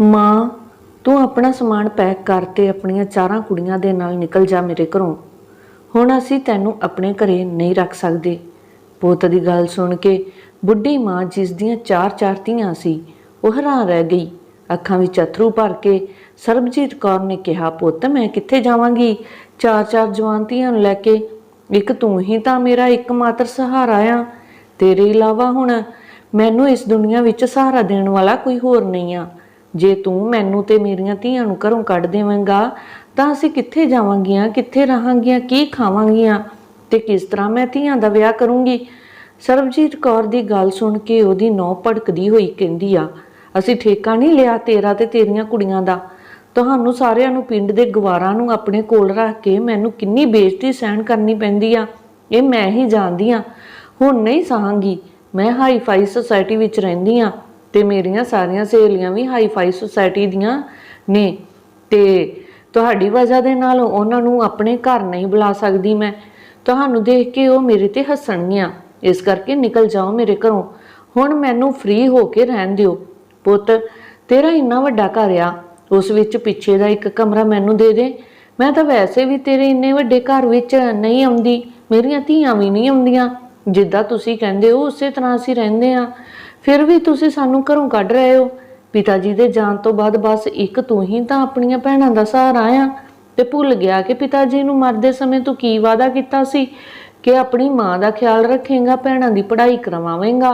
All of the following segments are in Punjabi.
ਮਾਂ, ਤੂੰ ਆਪਣਾ ਸਮਾਨ ਪੈਕ ਕਰ ਤੇ ਆਪਣੀਆਂ ਚਾਰਾਂ ਕੁੜੀਆਂ ਦੇ ਨਾਲ ਨਿਕਲ ਜਾ ਮੇਰੇ ਘਰੋਂ। ਹੁਣ ਅਸੀਂ ਤੈਨੂੰ ਆਪਣੇ ਘਰੇ ਨਹੀਂ ਰੱਖ ਸਕਦੇ। ਪੁੱਤ ਦੀ ਗੱਲ ਸੁਣ ਕੇ ਬੁੱਢੀ ਮਾਂ ਜਿਸ ਦੀਆਂ ਚਾਰ ਚਾਰ ਧੀਆਂ ਸੀ, ਉਹ ਹੈਰਾਨ ਰਹਿ ਗਈ। ਅੱਖਾਂ ਵਿੱਚ ਅਥਰੂ ਭਰ ਕੇ ਸਰਬਜੀਤ ਕੌਰ ਨੇ ਕਿਹਾ, ਪੁੱਤ, ਮੈਂ ਕਿੱਥੇ ਜਾਵਾਂਗੀ? ਚਾਰ ਚਾਰ ਜਵਾਨ ਧੀਆਂ ਨੂੰ ਲੈ ਕੇ ਇੱਕ ਤੂੰ ਹੀ ਤਾਂ ਮੇਰਾ ਇੱਕਮਾਤਰ ਸਹਾਰਾ ਆ। ਤੇਰੇ ਇਲਾਵਾ ਹੁਣ ਮੈਨੂੰ ਇਸ ਦੁਨੀਆ ਵਿੱਚ ਸਹਾਰਾ ਦੇਣ ਵਾਲਾ ਕੋਈ ਹੋਰ ਨਹੀਂ ਆ। ਜੇ ਤੂੰ ਮੈਨੂੰ ਤੇ ਮੇਰੀਆਂ ਧੀਆਂ ਨੂੰ ਘਰੋਂ ਕੱਢ ਦੇਵੇਂਗਾ, ਤਾਂ ਅਸੀਂ ਕਿੱਥੇ ਜਾਵਾਂਗੀਆਂ, ਕਿੱਥੇ ਰਹਾਂਗੀਆਂ, ਕੀ ਖਾਵਾਂਗੀਆਂ ਤੇ ਕਿਸ ਤਰ੍ਹਾਂ ਮੈਂ ਧੀਆਂ ਦਾ ਵਿਆਹ ਕਰੂੰਗੀ? ਸਰਬਜੀਤ ਕੌਰ ਦੀ ਗੱਲ ਸੁਣ ਕੇ ਉਹਦੀ ਨੌ ਭੜਕਦੀ ਹੋਈ ਕਹਿੰਦੀ ਆ, ਅਸੀਂ ਠੇਕਾ ਨਹੀਂ ਲਿਆ ਤੇਰਾ ਤੇ ਤੇਰੀਆਂ ਕੁੜੀਆਂ ਦਾ। ਤੁਹਾਨੂੰ ਸਾਰਿਆਂ ਨੂੰ ਪਿੰਡ ਦੇ ਗਵਾਰਾਂ ਨੂੰ ਆਪਣੇ ਕੋਲ ਰੱਖ ਕੇ ਮੈਨੂੰ ਕਿੰਨੀ ਬੇਇੱਜ਼ਤੀ ਸਹਿਣ ਕਰਨੀ ਪੈਂਦੀ ਆ। ਇਹ ਮੈਂ ਹੀ ਜਾਣਦੀ ਆ। ਹੁਣ ਨਹੀਂ ਸਹਾਂਗੀ। ਮੈਂ ਹਾਈ ਫਾਈ ਸੁਸਾਇਟੀ ਵਿੱਚ ਰਹਿੰਦੀ ਆ। ਤੇ ਮੇਰੀਆਂ ਸਾਰੀਆਂ ਸਹੇਲੀਆਂ ਵੀ ਹਾਈ ਫਾਈ ਸੁਸਾਇਟੀ ਦੀਆਂ ਨੇ ਤੇ ਤੁਹਾਡੀ ਵਜ੍ਹਾ ਦੇ ਨਾਲ ਉਹਨਾਂ ਨੂੰ ਆਪਣੇ ਘਰ ਨਹੀਂ ਬੁਲਾ ਸਕਦੀ ਮੈਂ। ਤੁਹਾਨੂੰ ਦੇਖ ਕੇ ਉਹ ਮੇਰੇ ਤੇ ਹੱਸਣਗੀਆਂ। ਇਸ ਕਰਕੇ ਨਿਕਲ ਜਾਓ ਮੇਰੇ ਘਰੋਂ। ਹੁਣ ਮੈਨੂੰ ਫ੍ਰੀ ਹੋ ਕੇ ਰਹਿਣ ਦਿਓ। ਪੁੱਤ, ਤੇਰਾ ਇੰਨਾ ਵੱਡਾ ਘਰ ਆ। ਉਸ ਵਿੱਚ ਪਿੱਛੇ ਦਾ ਇੱਕ ਕਮਰਾ ਮੈਨੂੰ ਦੇ ਦੇ। ਮੈਂ ਤਾਂ ਵੈਸੇ ਵੀ ਤੇਰੇ ਇੰਨੇ ਵੱਡੇ ਘਰ ਵਿੱਚ ਨਹੀਂ ਆਉਂਦੀ। ਮੇਰੀਆਂ ਧੀਆਂ ਵੀ ਨਹੀਂ ਆਉਂਦੀਆਂ। ਜਿੱਦਾਂ ਤੁਸੀਂ ਕਹਿੰਦੇ ਹੋ, ਉਸੇ ਤਰ੍ਹਾਂ ਅਸੀਂ ਰਹਿੰਦੇ ਆ ਫਿਰ ਵੀ ਤੁਸੀਂ ਸਾਨੂੰ ਘਰੋਂ ਕੱਢ ਰਹੇ ਹੋ। ਪਿਤਾ ਜੀ ਦੇ ਜਾਣ ਤੋਂ ਬਾਅਦ ਬਸ ਇੱਕ ਤੂੰ ਹੀ ਤਾਂ ਆਪਣੀਆਂ ਭੈਣਾਂ ਦਾ ਸਹਾਰਾ ਆ ਤੇ ਭੁੱਲ ਗਿਆ ਕਿ ਪਿਤਾ ਜੀ ਨੂੰ ਮਰਦੇ ਸਮੇਂ ਤੂੰ ਕੀ ਵਾਅਦਾ ਕੀਤਾ ਸੀ ਕਿ ਆਪਣੀ ਮਾਂ ਦਾ ਖਿਆਲ ਰੱਖੇਗਾ, ਭੈਣਾਂ ਦੀ ਪੜ੍ਹਾਈ ਕਰਵਾਵੇਂਗਾ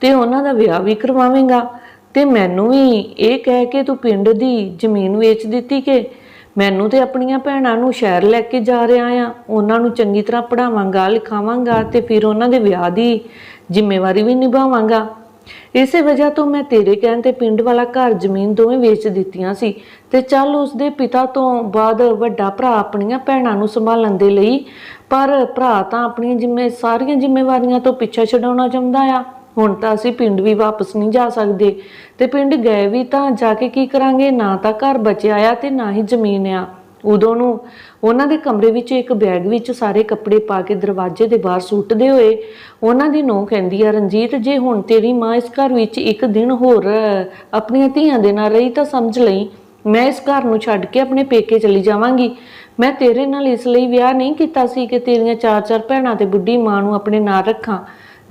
ਤੇ ਉਹਨਾਂ ਦਾ ਵਿਆਹ ਵੀ ਕਰਵਾਵੇਂਗਾ। ਤੇ ਮੈਨੂੰ ਵੀ ਇਹ ਕਹਿ ਕੇ ਤੂੰ ਪਿੰਡ ਦੀ ਜ਼ਮੀਨ ਵੇਚ ਦਿੱਤੀ ਕਿ ਮੈਨੂੰ ਤੇ ਆਪਣੀਆਂ ਭੈਣਾਂ ਨੂੰ ਸ਼ਹਿਰ ਲੈ ਕੇ ਜਾ ਰਿਹਾ ਆ। ਉਹਨਾਂ ਨੂੰ ਚੰਗੀ ਤਰ੍ਹਾਂ ਪੜਾਵਾਂਗਾ ਲਿਖਾਵਾਂਗਾ ਤੇ ਫਿਰ ਉਹਨਾਂ ਦੇ ਵਿਆਹ ਦੀ ਜ਼ਿੰਮੇਵਾਰੀ ਵੀ ਨਿਭਾਵਾਂਗਾ। ਇਸੇ ਵਜ੍ਹਾ ਤੋਂ ਮੈਂ ਤੇਰੇ ਕਹਿਣ ਤੇ ਪਿੰਡ ਵਾਲਾ ਘਰ ਜ਼ਮੀਨ ਦੋਵੇਂ ਵੇਚ ਦਿੱਤੀਆਂ ਸੀ ਤੇ ਚੱਲ ਉਸਦੇ ਪਿਤਾ ਤੋਂ ਬਾਅਦ ਵੱਡਾ ਭਰਾ ਆਪਣੀਆਂ ਭੈਣਾਂ ਨੂੰ ਸੰਭਾਲਣ ਦੇ ਲਈ, ਪਰ ਭਰਾ ਤਾਂ ਆਪਣੀਆਂ ਜ਼ਿੰਮੇ, ਸਾਰੀਆਂ ਜ਼ਿੰਮੇਵਾਰੀਆਂ ਤੋਂ ਪਿੱਛਾ ਛਡਾਉਣਾ ਚਾਹੁੰਦਾ ਆ। ਹੁਣ ਤਾਂ ਅਸੀਂ ਪਿੰਡ ਵੀ ਵਾਪਸ ਨਹੀਂ ਜਾ ਸਕਦੇ ਤੇ ਪਿੰਡ ਗਏ ਵੀ ਤਾਂ ਜਾ ਕੇ ਕੀ ਕਰਾਂਗੇ? ਨਾ ਤਾਂ ਘਰ ਬਚਿਆ ਆ ਤੇ ਨਾ ਹੀ ਜ਼ਮੀਨ ਆ। ਉਦੋਂ ਨੂੰ ਉਹਨਾਂ ਦੇ ਕਮਰੇ ਵਿੱਚ ਇੱਕ ਬੈਗ ਵਿੱਚ ਸਾਰੇ ਕੱਪੜੇ ਪਾ ਕੇ ਦਰਵਾਜ਼ੇ ਦੇ ਬਾਹਰ ਸੁੱਟਦੇ ਹੋਏ ਉਹਨਾਂ ਦੀ ਨੂੰਹ ਕਹਿੰਦੀ ਆ, ਰਣਜੀਤ, ਜੇ ਹੁਣ ਤੇਰੀ ਮਾਂ ਇਸ ਘਰ ਵਿੱਚ ਇੱਕ ਦਿਨ ਹੋਰ ਆਪਣੀਆਂ ਧੀਆਂ ਦੇ ਨਾਲ ਰਹੀ ਤਾਂ ਸਮਝ ਲਈ। ਮੈਂ ਇਸ ਘਰ ਨੂੰ ਛੱਡ ਕੇ ਆਪਣੇ ਪੇਕੇ ਚਲੀ ਜਾਵਾਂਗੀ। ਮੈਂ ਤੇਰੇ ਨਾਲ ਇਸ ਲਈ ਵਿਆਹ ਨਹੀਂ ਕੀਤਾ ਸੀ ਕਿ ਤੇਰੀਆਂ ਚਾਰ ਚਾਰ ਭੈਣਾਂ ਤੇ ਬੁੱਢੀ ਮਾਂ ਨੂੰ ਆਪਣੇ ਨਾਲ ਰੱਖਾਂ।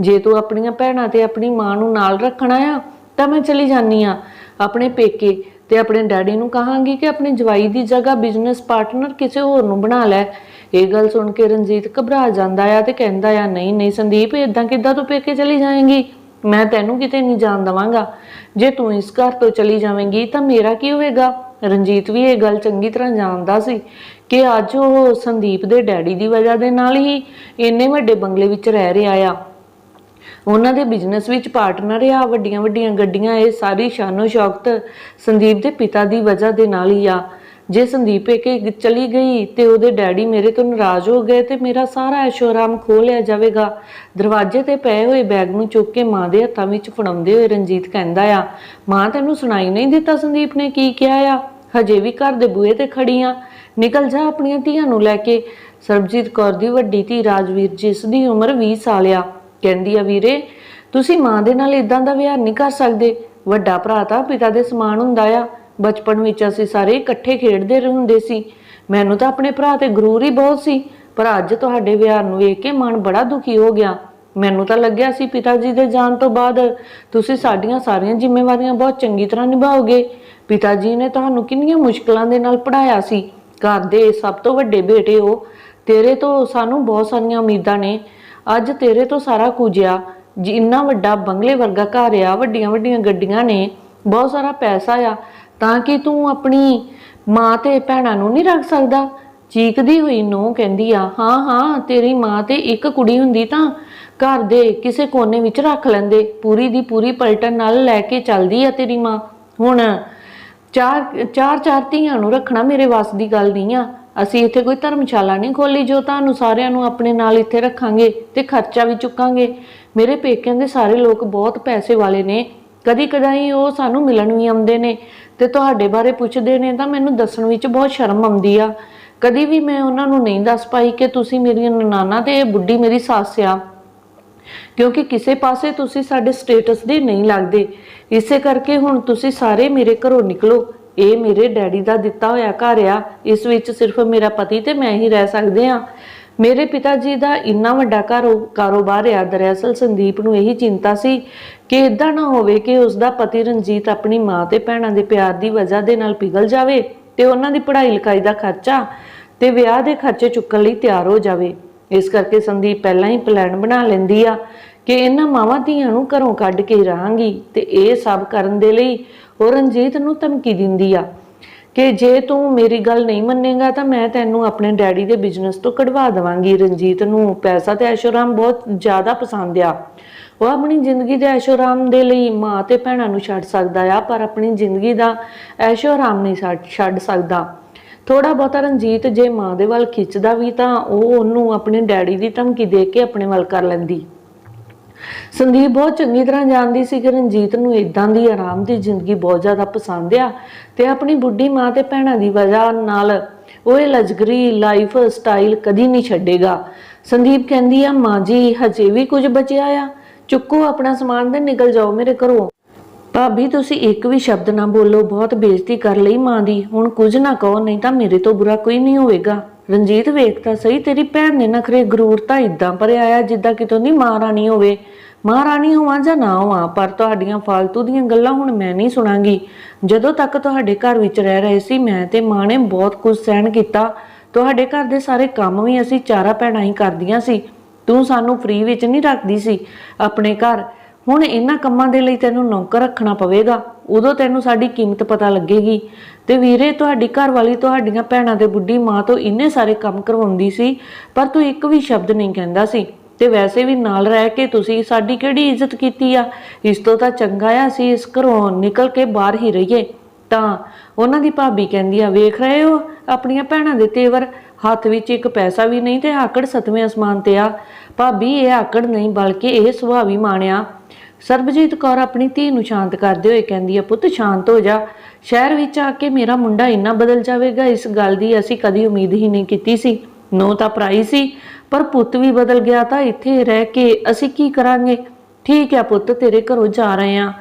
ਜੇ ਤੂੰ ਆਪਣੀਆਂ ਭੈਣਾਂ ਤੇ ਆਪਣੀ ਮਾਂ ਨੂੰ ਨਾਲ ਰੱਖਣਾ ਆ, ਤਾਂ ਮੈਂ ਚਲੀ ਜਾਨੀ ਆ। ਆਪਣੇ ਪੇਕੇ ਤੇ ਆਪਣੇ ਡੈਡੀ ਨੂੰ ਕਹਾਂਗੀ ਕਿ ਆਪਣੀ ਜਵਾਈ ਦੀ ਜਗ੍ਹਾ ਬਿਜ਼ਨਸ ਪਾਰਟਨਰ ਕਿਸੇ ਹੋਰ ਨੂੰ ਬਣਾ ਲੈ। ਇਹ ਗੱਲ ਸੁਣ ਕੇ ਰਣਜੀਤ ਘਬਰਾ ਜਾਂਦਾ ਆ ਤੇ ਕਹਿੰਦਾ ਆ, ਨਹੀਂ ਨਹੀਂ ਸੰਦੀਪ ਇਦਾਂ ਕਿੱਦਾਂ ਤੂੰ ਪੇਕੇ ਚਲੀ ਜਾਏਂਗੀ? ਮੈਂ ਤੈਨੂੰ ਕਿਤੇ ਨਹੀਂ ਜਾਣ ਦਵਾਂਗਾ। ਜੇ ਤੂੰ ਇਸ ਘਰ ਤੋਂ ਚਲੀ ਜਾਵੇਂਗੀ ਤਾਂ ਮੇਰਾ ਕੀ ਹੋਵੇਗਾ? ਰਣਜੀਤ ਵੀ ਇਹ ਗੱਲ ਚੰਗੀ ਤਰ੍ਹਾਂ ਜਾਣਦਾ ਸੀ ਕਿ ਅੱਜ ਉਹ ਸੰਦੀਪ ਦੇ ਡੈਡੀ ਦੀ ਵਜ੍ਹਾ ਦੇ ਨਾਲ ਹੀ ਇੰਨੇ ਵੱਡੇ ਬੰਗਲੇ ਵਿੱਚ ਰਹਿ ਰਿਹਾ ਆ। ਉਹਨਾਂ ਦੇ ਬਿਜ਼ਨਸ ਵਿੱਚ ਪਾਰਟਨਰ ਆ, ਵੱਡੀਆਂ ਵੱਡੀਆਂ ਗੱਡੀਆਂ, ਇਹ ਸਾਰੀ ਸ਼ਾਨੋ ਸ਼ੌਕਤ ਸੰਦੀਪ ਦੇ ਪਿਤਾ ਦੀ ਵਜ੍ਹਾ ਦੇ ਨਾਲ ਹੀ ਆ। ਜੇ ਸੰਦੀਪ ਇੱਕ ਚਲੀ ਗਈ ਤੇ ਉਹਦੇ ਡੈਡੀ ਮੇਰੇ ਤੋਂ ਨਾਰਾਜ਼ ਹੋ ਗਏ ਤੇ ਮੇਰਾ ਸਾਰਾ ਐਸ਼ੋਰਾਮ ਖੋਹ ਲਿਆ ਜਾਵੇਗਾ। ਦਰਵਾਜ਼ੇ ਤੇ ਪਏ ਹੋਏ ਬੈਗ ਨੂੰ ਚੁੱਕ ਕੇ ਮਾਂ ਦੇ ਹੱਥਾਂ ਵਿੱਚ ਫੜਾਉਂਦੇ ਹੋਏ ਰਣਜੀਤ ਕਹਿੰਦਾ ਆ, ਮਾਂ, ਤੈਨੂੰ ਸੁਣਾਈ ਨਹੀਂ ਦਿੱਤਾ ਸੰਦੀਪ ਨੇ ਕੀ ਕਿਹਾ ਆ? ਹਜੇ ਵੀ ਘਰ ਦੇ ਬੂਹੇ ਤੇ ਖੜੀ ਆ। ਨਿਕਲ ਜਾ ਆਪਣੀਆਂ ਧੀਆਂ ਨੂੰ ਲੈ ਕੇ। ਸਰਬਜੀਤ ਕੌਰ ਦੀ ਵੱਡੀ ਧੀ ਰਾਜਵੀਰ, ਜਿਸ ਦੀ ਉਮਰ 20 ਸਾਲ ਆ ਕਹਿੰਦੀ ਆ ਵੀਰੇ, ਤੁਸੀਂ ਮਾਂ ਦੇ ਨਾਲ ਇਦਾਂ ਦਾ ਵਿਹਾਰ ਨਹੀਂ ਕਰ ਸਕਦੇ। ਵੱਡਾ ਭਰਾ ਤਾਂ ਪਿਤਾ ਦੇ ਸਮਾਨ ਹੁੰਦਾ ਆ। ਬਚਪਨ ਵਿੱਚ ਅਸੀਂ ਸਾਰੇ ਇਕੱਠੇ ਖੇਡਦੇ ਹੁੰਦੇ ਸੀ। ਮੈਨੂੰ ਤਾਂ ਆਪਣੇ ਭਰਾ ਤੇ ਗਰੂਰ ਹੀ ਬਹੁਤ ਸੀ, ਪਰ ਅੱਜ ਤੁਹਾਡੇ ਵਿਹਾਰ ਨੂੰ ਵੇਖ ਕੇ ਮਨ ਬੜਾ ਦੁਖੀ ਹੋ ਗਿਆ। ਮੈਨੂੰ ਤਾਂ ਲੱਗਿਆ ਸੀ ਪਿਤਾ ਜੀ ਦੇ ਜਾਣ ਤੋਂ ਬਾਅਦ ਤੁਸੀਂ ਸਾਡੀਆਂ ਸਾਰੀਆਂ ਜ਼ਿੰਮੇਵਾਰੀਆਂ ਬਹੁਤ ਚੰਗੀ ਤਰ੍ਹਾਂ ਨਿਭਾਓਗੇ। ਪਿਤਾ ਜੀ ਨੇ ਤੁਹਾਨੂੰ ਕਿੰਨੀਆਂ ਮੁਸ਼ਕਲਾਂ ਦੇ ਨਾਲ ਪੜਾਇਆ ਸੀ। ਘਰ ਦੇ ਸਭ ਤੋਂ ਵੱਡੇ ਬੇਟੇ ਹੋ। ਤੇਰੇ ਤੋਂ ਸਾਨੂੰ ਬਹੁਤ ਸਾਰੀਆਂ ਉਮੀਦਾਂ ਨੇ। ਅੱਜ ਤੇਰੇ ਤੋਂ ਸਾਰਾ ਕੁਝ ਆ। ਜਿੰਨਾ ਵੱਡਾ ਬੰਗਲੇ ਵਰਗਾ ਘਰ ਆ, ਵੱਡੀਆਂ ਵੱਡੀਆਂ ਗੱਡੀਆਂ ਨੇ, ਬਹੁਤ ਸਾਰਾ ਪੈਸਾ ਆ। ਤਾਂ ਕਿ ਤੂੰ ਆਪਣੀ ਮਾਂ ਤੇ ਭੈਣਾਂ ਨੂੰ ਨਹੀਂ ਰੱਖ ਸਕਦਾ। ਚੀਕਦੀ ਹੋਈ ਨੂੰ ਕਹਿੰਦੀ ਆ, ਹਾਂ ਹਾਂ, ਤੇਰੀ ਮਾਂ ਤੇ ਇੱਕ ਕੁੜੀ ਹੁੰਦੀ ਤਾਂ ਘਰ ਦੇ ਕਿਸੇ ਕੋਨੇ ਵਿੱਚ ਰੱਖ ਲੈਂਦੇ। ਪੂਰੀ ਦੀ ਪੂਰੀ ਪਲਟਨ ਨਾਲ ਲੈ ਕੇ ਚੱਲਦੀ ਆ ਤੇਰੀ ਮਾਂ। ਹੁਣ ਚਾਰ ਚਾਰ ਚਾਰ ਧੀਆਂ ਨੂੰ ਰੱਖਣਾ ਮੇਰੇ ਵੱਸ ਦੀ ਗੱਲ ਨਹੀਂ ਆ। ਅਸੀਂ ਇੱਥੇ ਕੋਈ ਧਰਮਸ਼ਾਲਾ ਨਹੀਂ ਖੋਲੀ ਜੋ ਤੁਹਾਨੂੰ ਸਾਰਿਆਂ ਨੂੰ ਆਪਣੇ ਨਾਲ ਇੱਥੇ ਰੱਖਾਂਗੇ ਤੇ ਖਰਚਾ ਵੀ ਚੁੱਕਾਂਗੇ। ਮੇਰੇ ਪੇਕਿਆਂ ਦੇ ਸਾਰੇ ਲੋਕ ਬਹੁਤ ਪੈਸੇ ਵਾਲੇ ਨੇ। ਕਦੀ ਕਦਾਈ ਉਹ ਸਾਨੂੰ ਮਿਲਣ ਵੀ ਆਉਂਦੇ ਨੇ ਤੇ ਤੁਹਾਡੇ ਬਾਰੇ ਪੁੱਛਦੇ ਨੇ ਤਾਂ ਮੈਨੂੰ ਦੱਸਣ ਵਿੱਚ ਬਹੁਤ ਸ਼ਰਮ ਆਉਂਦੀ ਆ। ਕਦੀ ਵੀ ਮੈਂ ਉਹਨਾਂ ਨੂੰ ਨਹੀਂ ਦੱਸ ਪਾਈ ਕਿ ਤੁਸੀਂ ਮੇਰੀਆਂ ਨਨਾਨਾ ਤੇ ਇਹ ਬੁੱਢੀ ਮੇਰੀ ਸੱਸ ਆ। ਕਿਉਂਕਿ ਕਿਸੇ ਪਾਸੇ ਤੁਸੀਂ ਸਾਡੇ ਸਟੇਟਸ ਦੇ ਨਹੀਂ ਲੱਗਦੇ। ਇਸੇ ਕਰਕੇ ਹੁਣ ਤੁਸੀਂ ਸਾਰੇ ਮੇਰੇ ਘਰੋਂ ਨਿਕਲੋ। ਇਹ ਮੇਰੇ ਡੈਡੀ ਦਾ ਦਿੱਤਾ ਹੋਇਆ ਘਰ ਆ, ਇਸ ਵਿੱਚ ਸਿਰਫ ਮੇਰਾ ਪਤੀ ਤੇ ਮੈਂ ਹੀ ਰਹਿ ਸਕਦੇ ਆ ਮੇਰੇ ਪਿਤਾ ਜੀ ਦਾ ਇੰਨਾ ਵੱਡਾ ਕਾਰੋ ਕਾਰੋਬਾਰ ਆ, ਦਰਅਸਲ ਸੰਦੀਪ ਨੂੰ ਇਹੀ ਚਿੰਤਾ ਸੀ ਕਿ ਇਦਾਂ ਨਾ ਹੋਵੇ ਕਿ ਉਸ ਦਾ ਪਤੀ ਰਣਜੀਤ ਆਪਣੀ ਮਾਂ ਤੇ ਭੈਣਾਂ ਦੇ ਪਿਆਰ ਦੀ ਵਜ੍ਹਾ ਦੇ ਨਾਲ ਪਿਘਲ ਜਾਵੇ ਤੇ ਉਹਨਾਂ ਦੀ ਪੜ੍ਹਾਈ ਲਿਖਾਈ ਦਾ ਖਰਚਾ ਤੇ ਵਿਆਹ ਦੇ ਖਰਚੇ ਚੁੱਕਣ ਲਈ ਤਿਆਰ ਹੋ ਜਾਵੇ। ਇਸ ਕਰਕੇ ਸੰਦੀਪ ਪਹਿਲਾਂ ਹੀ ਪਲਾਨ ਬਣਾ ਲੈਂਦੀ ਆ ਕਿ ਇਹਨਾਂ ਮਾਵਾਂ ਧੀਆਂ ਨੂੰ ਘਰੋਂ ਕੱਢ ਕੇ ਰਹਾਂਗੀ ਤੇ ਇਹ ਸਭ ਕਰਨ ਦੇ ਲਈ ਉਹ ਰਣਜੀਤ ਨੂੰ ਧਮਕੀ ਦਿੰਦੀ ਆ ਕਿ ਜੇ ਤੂੰ ਮੇਰੀ ਗੱਲ ਨਹੀਂ ਮੰਨੇਗਾ ਤਾਂ ਮੈਂ ਤੈਨੂੰ ਆਪਣੇ ਡੈਡੀ ਦੇ ਬਿਜ਼ਨਸ ਤੋਂ ਕਢਵਾ ਦੇਵਾਂਗੀ। ਰਣਜੀਤ ਨੂੰ ਪੈਸਾ ਤੇ ਐਸ਼ੋਰਾਮ ਬਹੁਤ ਜ਼ਿਆਦਾ ਪਸੰਦ ਆ। ਉਹ ਆਪਣੀ ਜ਼ਿੰਦਗੀ ਦੇ ਐਸ਼ੋਰਾਮ ਦੇ ਲਈ ਮਾਂ ਤੇ ਭੈਣਾਂ ਨੂੰ ਛੱਡ ਸਕਦਾ ਆ, ਪਰ ਆਪਣੀ ਜ਼ਿੰਦਗੀ ਦਾ ਐਸ਼ੋਰਾਮ ਨਹੀਂ ਛੱਡ- ਛੱਡ ਸਕਦਾ। ਥੋੜਾ ਬਹੁਤਾ ਰਣਜੀਤ ਜੇ ਮਾਂ ਦੇ ਵੱਲ ਖਿੱਚਦਾ ਵੀ ਤਾਂ ਉਹ ਉਹਨੂੰ ਆਪਣੇ ਡੈਡੀ ਦੀ ਧਮਕੀ ਦੇ ਕੇ ਆਪਣੇ ਵੱਲ ਕਰ ਲੈਂਦੀ। ਸੰਦੀਪ ਬਹੁਤ ਚੰਗੀ ਤਰ੍ਹਾਂ ਜਾਣਦੀ ਸੀ ਕਿ ਰਣਜੀਤ ਨੂੰ ਇਦਾਂ ਦੀ ਆਰਾਮ ਦੀ ਜ਼ਿੰਦਗੀ ਬਹੁਤ ਜ਼ਿਆਦਾ ਪਸੰਦ ਆ ਤੇ ਆਪਣੀ ਬੁੱਢੀ ਮਾਂ ਤੇ ਭੈਣਾਂ ਦੀ ਵਜ੍ਹਾ ਨਾਲ ਉਹ ਇਹ ਲਗਜ਼ਰੀ ਲਾਈਫ ਸਟਾਈਲ ਕਦੀ ਨਹੀਂ ਛੱਡੇਗਾ। ਸੰਦੀਪ ਕਹਿੰਦੀ ਆ, ਮਾਂ ਜੀ, ਹਜੇ ਵੀ ਕੁਝ ਬਚਿਆ ਆ? ਚੁੱਕੋ ਆਪਣਾ ਸਮਾਨ ਤੇ ਨਿਕਲ ਜਾਓ ਮੇਰੇ ਘਰੋਂ। ਭਾਬੀ, ਤੁਸੀਂ ਇੱਕ ਵੀ ਸ਼ਬਦ ਨਾ ਬੋਲੋ, ਬਹੁਤ ਬੇਇੱਜ਼ਤੀ ਕਰ ਲਈ ਮਾਂ ਦੀ। ਹੁਣ ਕੁਝ ਨਾ ਕਹੋ, ਨਹੀਂ ਤਾਂ ਮੇਰੇ ਤੋਂ ਬੁਰਾ ਕੋਈ ਨਹੀਂ ਹੋਵੇਗਾ। ਰਣਜੀਤ ਵੇਖ ਤਾਂ ਸਹੀ, ਤੇਰੀ ਭੈਣ ਨੇ ਨਖਰੇ ਗਰੂਰ ਤਾਂ ਇਦਾਂ ਭਰਿਆ ਆ ਜਿੱਦਾਂ ਕਿਤੋਂ ਦੀ ਰਾਣੀ ਹੋਵੇ। ਮਹਾਰਾਣੀ ਹੋਵਾਂ ਜਾਂ ਨਾ ਹੋਵਾਂ, ਪਰ ਤੁਹਾਡੀਆਂ ਫालतू ਦੀਆਂ ਗੱਲਾਂ ਹੁਣ ਮੈਂ ਨਹੀਂ ਸੁਣਾਂਗੀ। ਜਦੋਂ ਤੱਕ ਤੁਹਾਡੇ ਘਰ ਵਿੱਚ ਰਹਿ ਰਹੇ ਸੀ, ਮੈਂ ਤੇ ਮਾਂ ਨੇ ਬਹੁਤ ਕੁਝ ਸਹਿਣ ਕੀਤਾ। ਤੁਹਾਡੇ ਘਰ ਦੇ ਸਾਰੇ ਕੰਮ ਵੀ ਅਸੀਂ ਚਾਰਾ ਭੈਣਾਂ ਹੀ ਕਰਦੀਆਂ ਸੀ। ਤੂੰ ਸਾਨੂੰ ਫ੍ਰੀ ਵਿੱਚ ਨਹੀਂ ਰੱਖਦੀ ਸੀ ਆਪਣੇ ਘਰ। ਹੁਣ ਇਹਨਾਂ ਕੰਮਾਂ ਦੇ ਲਈ ਤੈਨੂੰ ਨੌਕਰ ਰੱਖਣਾ ਪਵੇਗਾ। ਉਦੋਂ ਤੈਨੂੰ ਸਾਡੀ ਕੀਮਤ ਪਤਾ ਲੱਗੇਗੀ। ਤੇ ਵੀਰੇ, ਤੁਹਾਡੀ ਘਰ ਵਾਲੀ ਤੁਹਾਡੀਆਂ ਭੈਣਾਂ ਦੇ ਬੁੱਢੀ ਮਾਂ ਤੋਂ ਇੰਨੇ ਸਾਰੇ ਕੰਮ ਕਰਵਾਉਂਦੀ ਸੀ, ਪਰ ਤੂੰ ਇੱਕ ਵੀ ਸ਼ਬਦ ਨਹੀਂ ਕਹਿੰਦਾ ਸੀ। ਤੇ ਵੈਸੇ ਵੀ ਨਾਲ ਰਹਿ ਕੇ ਤੁਸੀਂ ਸਾਡੀ ਕਿਹੜੀ ਇੱਜ਼ਤ ਕੀਤੀ ਆ? ਇਸ ਤੋਂ ਤਾਂ ਚੰਗਾ ਆ ਅਸੀਂ ਇਸ ਘਰੋਂ ਨਿਕਲ ਕੇ ਬਾਹਰ ਹੀ ਰਹੀਏ। ਤਾਂ ਉਹਨਾਂ ਦੀ ਭਾਬੀ ਕਹਿੰਦੀ ਆ, ਵੇਖ ਰਹੇ ਹੋ? ਆਪਣੀਆਂ ਭੈਣਾਂ ਦੇ ਤੇਵਰ ਹੱਥ ਵਿੱਚ ਇੱਕ ਪੈਸਾ ਵੀ ਨਹੀਂ ਤੇ ਆਕੜ ਸਤਵੇਂ ਅਸਮਾਨ ਤੇ ਆ। ਭਾਬੀ, ਇਹ ਆਕੜ ਨਹੀਂ ਬਲਕਿ ਇਹ ਸੁਭਾਵੀ ਮਾਣਿਆ। ਸਰਬਜੀਤ ਕੌਰ ਆਪਣੀ ਧੀ ਨੂੰ ਸ਼ਾਂਤ ਕਰਦੇ ਹੋਏ ਕਹਿੰਦੀ ਆ, ਪੁੱਤ, ਸ਼ਾਂਤ ਹੋ ਜਾ। ਸ਼ਹਿਰ ਵਿੱਚ ਆ ਕੇ ਮੇਰਾ ਮੁੰਡਾ ਇੰਨਾ ਬਦਲ ਜਾਵੇਗਾ, ਇਸ ਗੱਲ ਦੀ ਅਸੀਂ ਕਦੀ ਉਮੀਦ ਹੀ ਨਹੀਂ ਕੀਤੀ ਸੀ। ਨੋ ਤਾਂ ਪਰਾਈ ਸੀ। ਪਰ ਪੁੱਤ ਵੀ ਬਦਲ ਗਿਆ ਤਾਂ ਇੱਥੇ ਰਹਿ ਕੇ ਅਸੀਂ ਕੀ ਕਰਾਂਗੇ? ਠੀਕ ਹੈ ਪੁੱਤ, ਤੇਰੇ ਘਰੋਂ ਜਾ ਰਹੇ ਆ